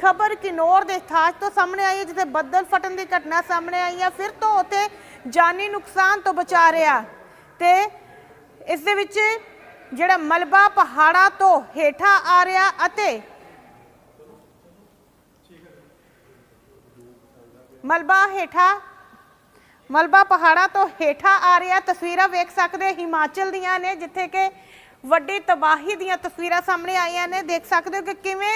ਖਬਰ ਕਿਨੌਰ ਦੇ ਥਾਜ ਤੋਂ ਸਾਹਮਣੇ ਆਈ ਹੈ, ਜਿੱਥੇ ਬੱਦਲ ਫਟਣ ਦੀ ਘਟਨਾ ਸਾਹਮਣੇ ਆਈ ਹੈ। ਫਿਰ ਤੋਂ ਉੱਥੇ ਜਾਨੀ ਨੁਕਸਾਨ ਤੋਂ ਬਚਾ ਰਿਹਾ। ਤੇ ਇਸ ਦੇ ਵਿੱਚ ਜਿਹੜਾ ਮਲਬਾ ਪਹਾੜਾਂ ਤੋਂ ਹੇਠਾਂ ਆ ਰਿਹਾ ਅਤੇ ਮਲਬਾ ਹੇਠਾਂ, ਮਲਬਾ ਪਹਾੜਾਂ ਤੋਂ ਹੇਠਾਂ ਆ ਰਿਹਾ। ਤਸਵੀਰਾਂ ਵੇਖ ਸਕਦੇ ਹੋ, ਹਿਮਾਚਲ ਦੀਆਂ ਨੇ, ਜਿੱਥੇ ਕਿ ਵੱਡੀ ਤਬਾਹੀ ਦੀਆਂ ਤਸਵੀਰਾਂ ਸਾਹਮਣੇ ਆਈਆਂ ਨੇ। ਦੇਖ ਸਕਦੇ ਹੋ ਕਿ ਕਿਵੇਂ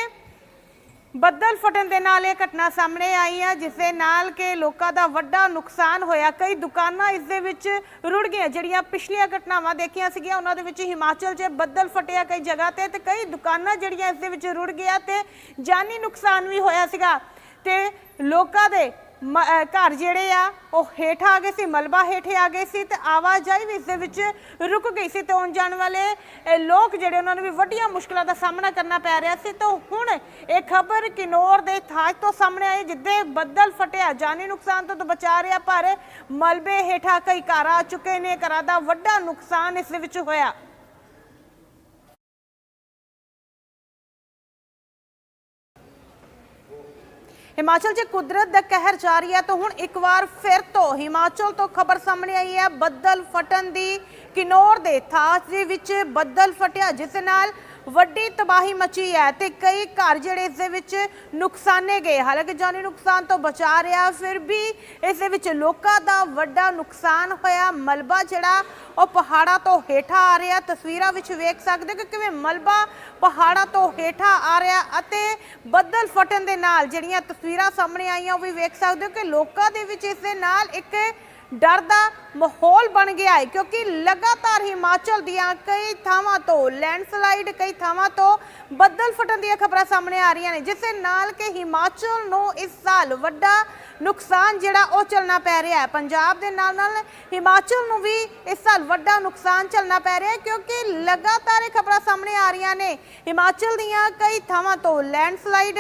ਬੱਦਲ ਫਟਣ ਦੇ ਨਾਲ ਇਹ ਘਟਨਾ ਸਾਹਮਣੇ ਆਈ ਹੈ ਜਿਸ ਦੇ ਨਾਲ ਕਿ ਲੋਕਾਂ ਦਾ ਵੱਡਾ ਨੁਕਸਾਨ ਹੋਇਆ। ਕਈ ਦੁਕਾਨਾਂ ਇਸ ਦੇ ਵਿੱਚ ਰੁੜ ਗਈਆਂ, ਜਿਹੜੀਆਂ ਪਿਛਲੀਆਂ ਘਟਨਾਵਾਂ ਦੇਖੀਆਂ ਸੀਗੀਆਂ, ਉਹਨਾਂ ਦੇ ਵਿੱਚ ਹਿਮਾਚਲ 'ਚ ਬੱਦਲ ਫਟਿਆ ਕਈ ਜਗ੍ਹਾ ਤੇ ਤੇ ਕਈ ਦੁਕਾਨਾਂ ਜਿਹੜੀਆਂ ਇਸ ਦੇ ਵਿੱਚ ਰੁੜ ਗਿਆ ਤੇ ਜਾਨੀ ਨੁਕਸਾਨ ਵੀ ਹੋਇਆ ਸੀਗਾ। ਤੇ ਲੋਕਾਂ ਦੇ ਘਰ ਜਿਹੜੇ ਆ, ਉਹ ਹੇਠ ਆ ਗਏ ਸੀ, ਮਲਬਾ ਹੇਠੇ ਆ ਗਏ ਸੀ ਤੇ ਆਵਾਜਾਈ ਵੀ ਇਸ ਦੇ ਵਿੱਚ ਰੁਕ ਗਈ ਸੀ ਤੇ ਆਉਣ ਜਾਣ ਵਾਲੇ ਲੋਕ ਜਿਹੜੇ ਉਹਨਾਂ ਨੂੰ ਵੀ ਵੱਡੀਆਂ ਮੁਸ਼ਕਲਾਂ ਦਾ ਸਾਹਮਣਾ ਕਰਨਾ ਪੈ ਰਿਹਾ ਸੀ। ਤਾਂ ਹੁਣ ਇਹ ਖਬਰ ਕਿਨੌਰ ਦੇ ਥਾਜ ਤੋਂ ਸਾਹਮਣੇ ਆਈ, ਜਿੱਦੇ ਬੱਦਲ ਫਟਿਆ, ਜਾਨੀ ਨੁਕਸਾਨ ਤੋਂ ਤਾਂ ਬਚਾ ਰਿਹਾ, ਪਰ ਮਲਬੇ ਹੇਠਾਂ ਕਈ ਘਰ ਆ ਚੁੱਕੇ ਨੇ, ਘਰਾਂ ਦਾ ਵੱਡਾ ਨੁਕਸਾਨ ਇਸ ਦੇ ਵਿੱਚ ਹੋਇਆ। ਹਿਮਾਚਲ 'ਚ ਕੁਦਰਤ ਦਾ ਕਹਿਰ ਜਾਰੀ ਹੈ, ਤਾਂ ਹੁਣ ਇੱਕ ਵਾਰ ਫਿਰ ਤੋਂ ਹਿਮਾਚਲ ਤੋਂ ਖਬਰ ਸਾਹਮਣੇ ਆਈ ਹੈ। ਬੱਦਲ ਫਟਣ ਦੀ ਕਿਨੌਰ ਦੇ ਥਾਸ ਦੇ ਵਿੱਚ ਬੱਦਲ ਫਟਿਆ, ਜਿਸ ਨਾਲ ਵੱਡੀ ਤਬਾਹੀ ਮਚੀ ਹੈ ਤੇ ਕਈ ਘਰ ਜਿਹੜੇ ਇਸ ਦੇ ਵਿੱਚ ਨੁਕਸਾਨੇ ਗਏ। ਹਾਲਾਂਕਿ ਜਾਨੀ ਨੁਕਸਾਨ ਤੋਂ ਬਚਾ ਰਿਹਾ, ਫਿਰ ਵੀ ਇਸ ਦੇ ਵਿੱਚ ਲੋਕਾਂ ਦਾ ਵੱਡਾ ਨੁਕਸਾਨ ਹੋਇਆ। ਮਲਬਾ ਜਿਹੜਾ, ਉਹ ਪਹਾੜਾਂ ਤੋਂ ਹੇਠਾਂ ਆ ਰਿਹਾ। ਤਸਵੀਰਾਂ ਵਿੱਚ ਵੇਖ ਸਕਦੇ ਹੋ ਕਿ ਕਿਵੇਂ ਮਲਬਾ ਪਹਾੜਾਂ ਤੋਂ ਹੇਠਾਂ ਆ ਰਿਹਾ ਅਤੇ ਬੱਦਲ ਫਟਣ ਦੇ ਨਾਲ ਜਿਹੜੀਆਂ ਤਸਵੀਰਾਂ ਸਾਹਮਣੇ ਆਈਆਂ, ਉਹ ਵੀ ਵੇਖ ਸਕਦੇ ਹੋ ਕਿ ਲੋਕਾਂ ਦੇ ਵਿੱਚ ਇਸ ਦੇ ਨਾਲ ਇੱਕ ਡਰ ਦਾ ਮਾਹੌਲ ਬਣ ਗਿਆ ਹੈ ਕਿਉਂਕਿ ਲਗਾਤਾਰ ਹਿਮਾਚਲ ਦੀਆਂ ਕਈ ਥਾਵਾਂ ਤੋਂ ਲੈਂਡਸਲਾਈਡ, ਕਈ ਥਾਵਾਂ ਤੋਂ ਬੱਦਲ ਫਟਣ ਦੀਆਂ ਖਬਰਾਂ ਸਾਹਮਣੇ ਆ ਰਹੀਆਂ ਨੇ, ਜਿਸ ਦੇ ਨਾਲ ਕਿ ਹਿਮਾਚਲ ਨੂੰ ਇਸ ਸਾਲ ਵੱਡਾ ਨੁਕਸਾਨ ਜਿਹੜਾ ਉਹ ਚੱਲਣਾ ਪੈ ਰਿਹਾ ਹੈ। ਪੰਜਾਬ ਦੇ ਨਾਲ ਨਾਲ ਹਿਮਾਚਲ ਨੂੰ ਵੀ ਇਸ ਸਾਲ ਵੱਡਾ ਨੁਕਸਾਨ ਚੱਲਣਾ ਪੈ ਰਿਹਾ ਹੈ ਕਿਉਂਕਿ ਲਗਾਤਾਰ ਇਹ ਖਬਰਾਂ ਸਾਹਮਣੇ ਆ ਰਹੀਆਂ ਨੇ। ਹਿਮਾਚਲ ਦੀਆਂ ਕਈ ਥਾਵਾਂ ਤੋਂ ਲੈਂਡਸਲਾਈਡ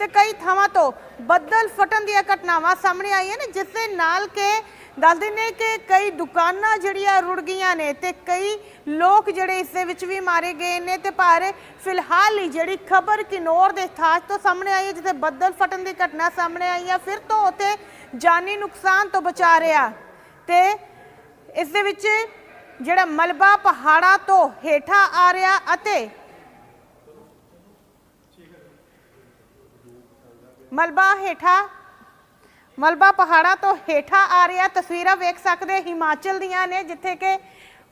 ਤੇ ਕਈ ਥਾਵਾਂ ਤੋਂ ਬੱਦਲ ਫਟਣ ਦੀਆਂ ਘਟਨਾਵਾਂ ਸਾਹਮਣੇ ਆਈਆਂ ਨੇ, ਜਿਸ ਦੇ ਨਾਲ ਕਿ ਦੱਸ ਦਿੰਦੇ ਕਿ ਕਈ ਦੁਕਾਨਾਂ ਜਿਹੜੀਆਂ ਰੁੜ ਗਈਆਂ ਨੇ ਤੇ ਕਈ ਲੋਕ ਜਿਹੜੇ ਇਸ ਦੇ ਵਿੱਚ ਵੀ ਮਾਰੇ ਗਏ ਨੇ ਤੇ ਪਰ ਫਿਲਹਾਲ ਹੀ ਜਿਹੜੀ ਖਬਰ ਕਿਨੌਰ ਦੇ ਥਾਜ ਤੋਂ ਸਾਹਮਣੇ ਆਈ ਹੈ, ਜਿੱਥੇ ਬੱਦਲ ਫਟਣ ਦੀ ਘਟਨਾ ਸਾਹਮਣੇ ਆਈ ਹੈ, ਫਿਰ ਤੋਂ ਉੱਥੇ ਜਾਨੀ ਨੁਕਸਾਨ ਤੋਂ ਬਚਾ ਰਿਹਾ। ਤੇ ਇਸ ਦੇ ਵਿੱਚ ਜਿਹੜਾ ਮਲਬਾ ਪਹਾੜਾਂ ਤੋਂ ਹੇਠਾਂ ਆ ਰਿਹਾ ਅਤੇ ਮਲਬਾ ਹੇਠਾਂ ਮਲਬਾ ਪਹਾੜਾਂ ਤੋਂ ਹੇਠਾਂ ਆ ਰਿਹਾ ਤਸਵੀਰਾਂ ਵੇਖ ਸਕਦੇ ਹੋ। ਹਿਮਾਚਲ ਦੀਆਂ ਨੇ, ਜਿੱਥੇ ਕਿ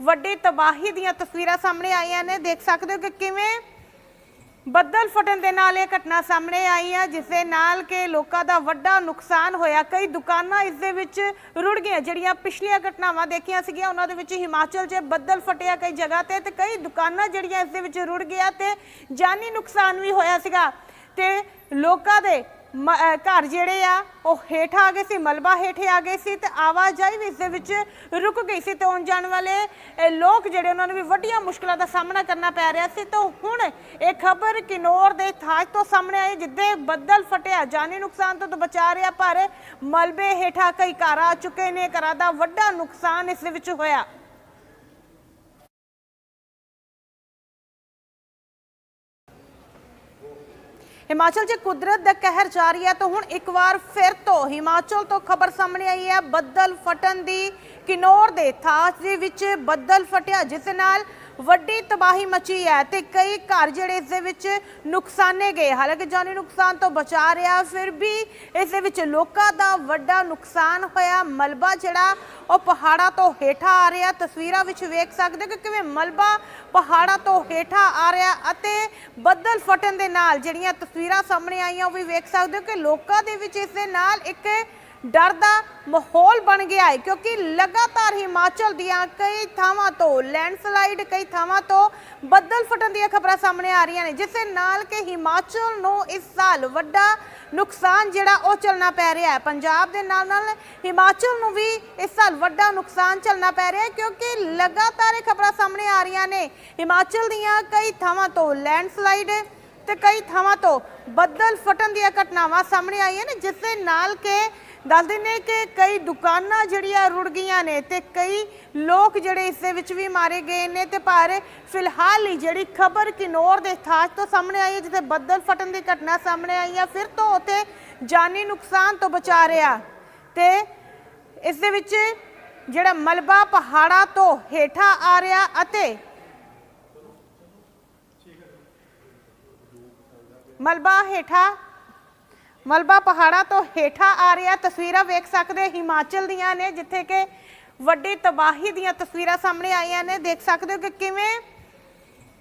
ਵੱਡੀ ਤਬਾਹੀ ਦੀਆਂ ਤਸਵੀਰਾਂ ਸਾਹਮਣੇ ਆਈਆਂ ਨੇ। ਦੇਖ ਸਕਦੇ ਹੋ ਕਿ ਕਿਵੇਂ ਬੱਦਲ ਫਟਣ ਦੇ ਨਾਲ ਇਹ ਘਟਨਾ ਸਾਹਮਣੇ ਆਈ ਹੈ ਜਿਸ ਦੇ ਨਾਲ ਕਿ ਲੋਕਾਂ ਦਾ ਵੱਡਾ ਨੁਕਸਾਨ ਹੋਇਆ। ਕਈ ਦੁਕਾਨਾਂ ਇਸ ਦੇ ਵਿੱਚ ਰੁੜ ਗਈਆਂ, ਜਿਹੜੀਆਂ ਪਿਛਲੀਆਂ ਘਟਨਾਵਾਂ ਦੇਖੀਆਂ ਸੀਗੀਆਂ, ਉਹਨਾਂ ਦੇ ਵਿੱਚ ਹਿਮਾਚਲ 'ਚ ਬੱਦਲ ਫਟਿਆ ਕਈ ਜਗ੍ਹਾ ਤੇ ਤੇ ਕਈ ਦੁਕਾਨਾਂ ਜਿਹੜੀਆਂ ਇਸ ਦੇ ਵਿੱਚ ਰੁੜ ਗਿਆ ਤੇ ਜਾਨੀ ਨੁਕਸਾਨ ਵੀ ਹੋਇਆ ਸੀਗਾ ਤੇ ਲੋਕਾਂ ਦੇ ਘਰ ਜਿਹੜੇ ਆ, ਉਹ ਹੇਠ ਆ ਗਏ ਸੀ, ਮਲਬਾ ਹੇਠੇ ਆ ਗਏ ਸੀ ਤੇ ਆਵਾਜਾਈ ਵੀ ਇਸ ਦੇ ਵਿੱਚ ਰੁਕ ਗਈ ਸੀ ਤੇ ਆਉਣ ਜਾਣ ਵਾਲੇ ਲੋਕ ਜਿਹੜੇ ਉਹਨਾਂ ਨੂੰ ਵੀ ਵੱਡੀਆਂ ਮੁਸ਼ਕਲਾਂ ਦਾ ਸਾਹਮਣਾ ਕਰਨਾ ਪੈ ਰਿਹਾ ਸੀ। ਤਾਂ ਹੁਣ ਇਹ ਖਬਰ ਕਿਨੌਰ ਦੇ ਥਾਜ ਤੋਂ ਸਾਹਮਣੇ ਆਈ, ਜਿੱਦੇ ਬੱਦਲ ਫਟਿਆ, ਜਾਨੀ ਨੁਕਸਾਨ ਤੋਂ ਬਚਾ ਰਿਹਾ, ਪਰ ਮਲਬੇ ਹੇਠਾਂ ਕਈ ਘਰ ਆ ਚੁੱਕੇ ਨੇ, ਘਰਾਂ ਦਾ ਵੱਡਾ ਨੁਕਸਾਨ ਇਸ ਦੇ ਵਿੱਚ ਹੋਇਆ। ਹਿਮਾਚਲ 'ਚ ਕੁਦਰਤ ਦਾ ਕਹਿਰ ਜਾਰੀ ਹੈ, ਤਾਂ ਹੁਣ ਇੱਕ ਵਾਰ ਫਿਰ ਤੋਂ ਹਿਮਾਚਲ ਤੋਂ ਖਬਰ ਸਾਹਮਣੇ ਆਈ ਹੈ। ਬੱਦਲ ਫਟਣ ਦੀ ਕਿਨੌਰ ਦੇ ਥਾਸ ਦੇ ਵਿੱਚ ਬੱਦਲ ਫਟਿਆ, ਜਿਸ ਨਾਲ ਵੱਡੀ ਤਬਾਹੀ ਮਚੀ ਹੈ ਤੇ ਕਈ ਘਰ ਜਿਹੜੇ ਇਸ ਦੇ ਵਿੱਚ ਨੁਕਸਾਨੇ ਗਏ। ਹਾਲਾਂਕਿ ਜਾਨੀ ਨੁਕਸਾਨ ਤੋਂ ਬਚਾ ਰਿਹਾ, ਫਿਰ ਵੀ ਇਸ ਦੇ ਵਿੱਚ ਲੋਕਾਂ ਦਾ ਵੱਡਾ ਨੁਕਸਾਨ ਹੋਇਆ। ਮਲਬਾ ਜਿਹੜਾ, ਉਹ ਪਹਾੜਾਂ ਤੋਂ ਹੇਠਾਂ ਆ ਰਿਹਾ। ਤਸਵੀਰਾਂ ਵਿੱਚ ਵੇਖ ਸਕਦੇ ਹੋ ਕਿ ਕਿਵੇਂ ਮਲਬਾ ਪਹਾੜਾਂ ਤੋਂ ਹੇਠਾਂ ਆ ਰਿਹਾ ਅਤੇ ਬੱਦਲ ਫਟਣ ਦੇ ਨਾਲ ਜਿਹੜੀਆਂ ਤਸਵੀਰਾਂ ਸਾਹਮਣੇ ਆਈਆਂ, ਉਹ ਵੀ ਵੇਖ ਸਕਦੇ ਹੋ ਕਿ ਲੋਕਾਂ ਦੇ ਵਿੱਚ ਇਸ ਦੇ ਨਾਲ ਇੱਕ ਡਰ ਦਾ ਮਾਹੌਲ ਬਣ ਗਿਆ ਹੈ ਕਿਉਂਕਿ ਲਗਾਤਾਰ ਹਿਮਾਚਲ ਦੀਆਂ ਕਈ ਥਾਵਾਂ ਤੋਂ ਲੈਂਡਸਲਾਈਡ, ਕਈ ਥਾਵਾਂ ਤੋਂ ਬੱਦਲ ਫਟਣ ਦੀਆਂ ਖਬਰਾਂ ਸਾਹਮਣੇ ਆ ਰਹੀਆਂ ਨੇ ਜਿਸ ਦੇ ਨਾਲ ਕਿ ਹਿਮਾਚਲ ਨੂੰ ਇਸ ਸਾਲ ਵੱਡਾ ਨੁਕਸਾਨ ਜਿਹੜਾ ਉਹ ਚੱਲਣਾ ਪੈ ਰਿਹਾ ਹੈ। ਪੰਜਾਬ ਦੇ ਨਾਲ ਨਾਲ ਹਿਮਾਚਲ ਨੂੰ ਵੀ ਇਸ ਸਾਲ ਵੱਡਾ ਨੁਕਸਾਨ ਚੱਲਣਾ ਪੈ ਰਿਹਾ ਹੈ ਕਿਉਂਕਿ ਲਗਾਤਾਰ ਇਹ ਖਬਰਾਂ ਸਾਹਮਣੇ ਆ ਰਹੀਆਂ ਨੇ। ਹਿਮਾਚਲ ਦੀਆਂ ਕਈ ਥਾਵਾਂ ਤੋਂ ਲੈਂਡਸਲਾਈਡ ਤੇ ਕਈ ਥਾਵਾਂ ਤੋਂ ਬੱਦਲ ਫਟਣ ਦੀਆਂ ਘਟਨਾਵਾਂ ਸਾਹਮਣੇ ਆਈਆਂ ਨੇ, ਜਿਸ ਦੇ ਨਾਲ ਕਿ ਦੱਸ ਦਿੰਦੇ ਕਿ ਕਈ ਦੁਕਾਨਾਂ ਜਿਹੜੀਆਂ ਰੁੜ ਗਈਆਂ ਨੇ ਤੇ ਕਈ ਲੋਕ ਜਿਹੜੇ ਇਸ ਦੇ ਵਿੱਚ ਵੀ ਮਾਰੇ ਗਏ ਨੇ ਤੇ ਪਰ ਫਿਲਹਾਲ ਹੀ ਜਿਹੜੀ ਖਬਰ ਕਿਨੌਰ ਦੇ ਥਾਜ ਤੋਂ ਸਾਹਮਣੇ ਆਈ ਹੈ, ਜਿੱਥੇ ਬੱਦਲ ਫਟਣ ਦੀ ਘਟਨਾ ਸਾਹਮਣੇ ਆਈ ਹੈ, ਫਿਰ ਤੋਂ ਉੱਥੇ ਜਾਨੀ ਨੁਕਸਾਨ ਤੋਂ ਬਚਾ ਰਿਹਾ। ਤੇ ਇਸ ਦੇ ਵਿੱਚ ਜਿਹੜਾ ਮਲਬਾ ਪਹਾੜਾਂ ਤੋਂ ਹੇਠਾਂ ਆ ਰਿਹਾ ਅਤੇ ਮਲਬਾ ਹੇਠਾਂ ਮਲਬਾ ਪਹਾੜਾਂ ਤੋਂ ਹੇਠਾਂ ਆ ਰਿਹਾ ਤਸਵੀਰਾਂ ਵੇਖ ਸਕਦੇ ਹੋ। ਹਿਮਾਚਲ ਦੀਆਂ ਨੇ, ਜਿੱਥੇ ਕਿ ਵੱਡੀ ਤਬਾਹੀ ਦੀਆਂ ਤਸਵੀਰਾਂ ਸਾਹਮਣੇ ਆਈਆਂ ਨੇ। ਦੇਖ ਸਕਦੇ ਹੋ ਕਿ ਕਿਵੇਂ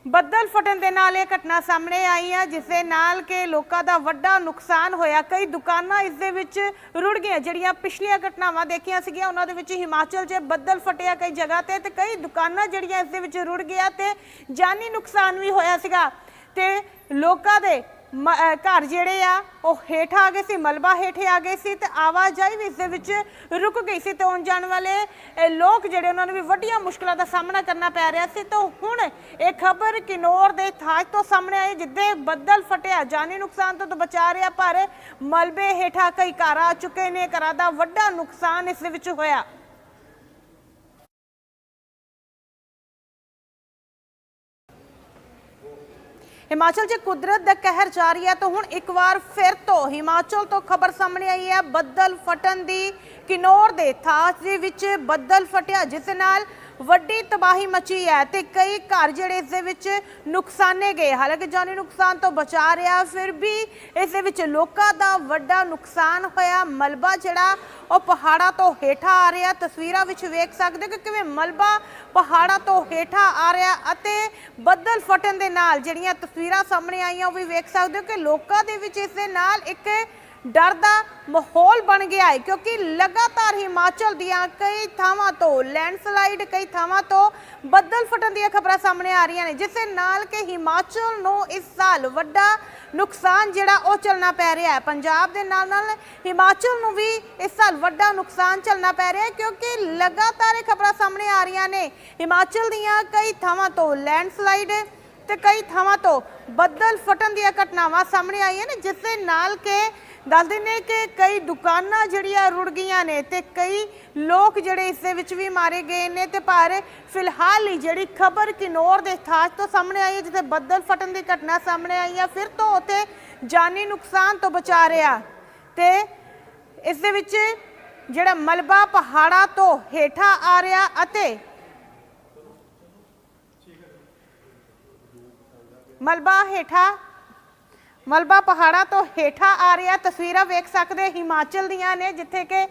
ਬੱਦਲ ਫਟਣ ਦੇ ਨਾਲ ਇਹ ਘਟਨਾ ਸਾਹਮਣੇ ਆਈ ਹੈ ਜਿਸ ਦੇ ਨਾਲ ਕਿ ਲੋਕਾਂ ਦਾ ਵੱਡਾ ਨੁਕਸਾਨ ਹੋਇਆ। ਕਈ ਦੁਕਾਨਾਂ ਇਸ ਦੇ ਵਿੱਚ ਰੁੜ ਗਈਆਂ, ਜਿਹੜੀਆਂ ਪਿਛਲੀਆਂ ਘਟਨਾਵਾਂ ਦੇਖੀਆਂ ਸੀਗੀਆਂ, ਉਹਨਾਂ ਦੇ ਵਿੱਚ ਹਿਮਾਚਲ 'ਚ ਬੱਦਲ ਫਟਿਆ ਕਈ ਜਗ੍ਹਾ ਤੇ ਤੇ ਕਈ ਦੁਕਾਨਾਂ ਜਿਹੜੀਆਂ ਇਸ ਦੇ ਵਿੱਚ ਰੁੜ ਗਿਆ ਤੇ ਜਾਨੀ ਨੁਕਸਾਨ ਵੀ ਹੋਇਆ ਸੀਗਾ ਤੇ ਲੋਕਾਂ ਦੇ ਘਰ ਜਿਹੜੇ ਆ, ਉਹ ਹੇਠ ਆ ਗਏ ਸੀ, ਮਲਬਾ ਹੇਠੇ ਆ ਗਏ ਸੀ ਤੇ ਆਵਾਜਾਈ ਵੀ ਇਸ ਦੇ ਵਿੱਚ ਰੁਕ ਗਈ ਸੀ ਤੇ ਆਉਣ ਜਾਣ ਵਾਲੇ ਲੋਕ ਜਿਹੜੇ ਉਹਨਾਂ ਨੂੰ ਵੀ ਵੱਡੀਆਂ ਮੁਸ਼ਕਲਾਂ ਦਾ ਸਾਹਮਣਾ ਕਰਨਾ ਪੈ ਰਿਹਾ ਸੀ। ਤਾਂ ਹੁਣ ਇਹ ਖਬਰ ਕਿਨੌਰ ਦੇ ਥਾਜ ਤੋਂ ਸਾਹਮਣੇ ਆਈ, ਜਿੱਦੇ ਬੱਦਲ ਫਟਿਆ, ਜਾਨੀ ਨੁਕਸਾਨ ਤੋਂ ਬਚਾ ਰਿਹਾ, ਪਰ ਮਲਬੇ ਹੇਠਾਂ ਕਈ ਘਰ ਆ ਚੁੱਕੇ ਨੇ, ਘਰਾਂ ਦਾ ਵੱਡਾ ਨੁਕਸਾਨ ਇਸ ਦੇ ਵਿੱਚ ਹੋਇਆ। ਹਿਮਾਚਲ 'ਚ ਕੁਦਰਤ ਦਾ ਕਹਿਰ ਜਾਰੀ ਹੈ ਤਾਂ ਹੁਣ ਇੱਕ ਵਾਰ ਫਿਰ ਤੋਂ ਹਿਮਾਚਲ ਤੋਂ ਖਬਰ ਸਾਹਮਣੇ ਆਈ ਹੈ। ਬੱਦਲ ਫਟਣ ਦੀ ਕਿਨੌਰ ਦੇ ਥਾਸ ਦੇ ਵਿੱਚ ਬੱਦਲ ਫਟਿਆ, ਜਿਸ ਨਾਲ ਵੱਡੀ ਤਬਾਹੀ ਮਚੀ ਹੈ ਤੇ ਕਈ ਘਰ ਜਿਹੜੇ ਇਸ ਦੇ ਵਿੱਚ ਨੁਕਸਾਨੇ ਗਏ। ਹਾਲਾਂਕਿ ਜਾਨੀ ਨੁਕਸਾਨ ਤੋਂ ਬਚਾ ਰਿਹਾ, ਫਿਰ ਵੀ ਇਸ ਦੇ ਵਿੱਚ ਲੋਕਾਂ ਦਾ ਵੱਡਾ ਨੁਕਸਾਨ ਹੋਇਆ। ਮਲਬਾ ਜਿਹੜਾ, ਉਹ ਪਹਾੜਾਂ ਤੋਂ ਹੇਠਾਂ ਆ ਰਿਹਾ। ਤਸਵੀਰਾਂ ਵਿੱਚ ਵੇਖ ਸਕਦੇ ਹੋ ਕਿ ਕਿਵੇਂ ਮਲਬਾ ਪਹਾੜਾਂ ਤੋਂ ਹੇਠਾਂ ਆ ਰਿਹਾ ਅਤੇ ਬੱਦਲ ਫਟਣ ਦੇ ਨਾਲ ਜਿਹੜੀਆਂ ਤਸਵੀਰਾਂ ਸਾਹਮਣੇ ਆਈਆਂ, ਉਹ ਵੀ ਵੇਖ ਸਕਦੇ ਹੋ ਕਿ ਲੋਕਾਂ ਦੇ ਵਿੱਚ ਇਸ ਦੇ ਨਾਲ ਇੱਕ ਡਰ ਦਾ ਮਾਹੌਲ ਬਣ ਗਿਆ ਹੈ ਕਿਉਂਕਿ ਲਗਾਤਾਰ ਹਿਮਾਚਲ ਦੀਆਂ ਕਈ ਥਾਵਾਂ ਤੋਂ ਲੈਂਡਸਲਾਈਡ, ਕਈ ਥਾਵਾਂ ਤੋਂ ਬੱਦਲ ਫਟਣ ਦੀਆਂ ਖਬਰਾਂ ਸਾਹਮਣੇ ਆ ਰਹੀਆਂ ਨੇ, ਜਿਸ ਦੇ ਨਾਲ ਕਿ ਹਿਮਾਚਲ ਨੂੰ ਇਸ ਸਾਲ ਵੱਡਾ ਨੁਕਸਾਨ ਜਿਹੜਾ ਉਹ ਚੱਲਣਾ ਪੈ ਰਿਹਾ ਹੈ। ਪੰਜਾਬ ਦੇ ਨਾਲ ਨਾਲ ਹਿਮਾਚਲ ਨੂੰ ਵੀ ਇਸ ਸਾਲ ਵੱਡਾ ਨੁਕਸਾਨ ਚੱਲਣਾ ਪੈ ਰਿਹਾ ਹੈ ਕਿਉਂਕਿ ਲਗਾਤਾਰ ਇਹ ਖਬਰਾਂ ਸਾਹਮਣੇ ਆ ਰਹੀਆਂ ਨੇ। ਹਿਮਾਚਲ ਦੀਆਂ ਕਈ ਥਾਵਾਂ ਤੋਂ ਲੈਂਡਸਲਾਈਡ ਤੇ ਕਈ ਥਾਵਾਂ ਤੋਂ ਬੱਦਲ ਫਟਣ ਦੀਆਂ ਘਟਨਾਵਾਂ ਸਾਹਮਣੇ ਆਈਆਂ ਨੇ, ਜਿਸ ਦੇ ਨਾਲ ਕਿ ਦੱਸ ਦਿੰਦੇ ਕਿ ਕਈ ਦੁਕਾਨਾਂ ਜਿਹੜੀਆਂ ਰੁੜ ਗਈਆਂ ਨੇ ਤੇ ਕਈ ਲੋਕ ਜਿਹੜੇ ਇਸ ਦੇ ਵਿੱਚ ਵੀ ਮਾਰੇ ਗਏ ਨੇ ਤੇ ਪਰ ਫਿਲਹਾਲ ਹੀ ਜਿਹੜੀ ਖਬਰ ਕਿਨੌਰ ਦੇ ਥਾਜ ਤੋਂ ਸਾਹਮਣੇ ਆਈ ਹੈ, ਜਿੱਥੇ ਬੱਦਲ ਫਟਣ ਦੀ ਘਟਨਾ ਸਾਹਮਣੇ ਆਈ ਹੈ, ਫਿਰ ਤੋਂ ਉੱਥੇ ਜਾਨੀ ਨੁਕਸਾਨ ਤੋਂ ਬਚਾ ਰਿਹਾ। ਤੇ ਇਸ ਦੇ ਵਿੱਚ ਜਿਹੜਾ ਮਲਬਾ ਪਹਾੜਾਂ ਤੋਂ ਹੇਠਾਂ ਆ ਰਿਹਾ ਅਤੇ ਮਲਬਾ ਹੇਠਾਂ ਮਲਬਾ ਪਹਾੜਾਂ ਤੋਂ ਹੇਠਾਂ ਆ ਰਿਹਾ ਤਸਵੀਰਾਂ ਵੇਖ ਸਕਦੇ ਹਿਮਾਚਲ ਦੀਆਂ ਨੇ, ਜਿੱਥੇ ਕਿ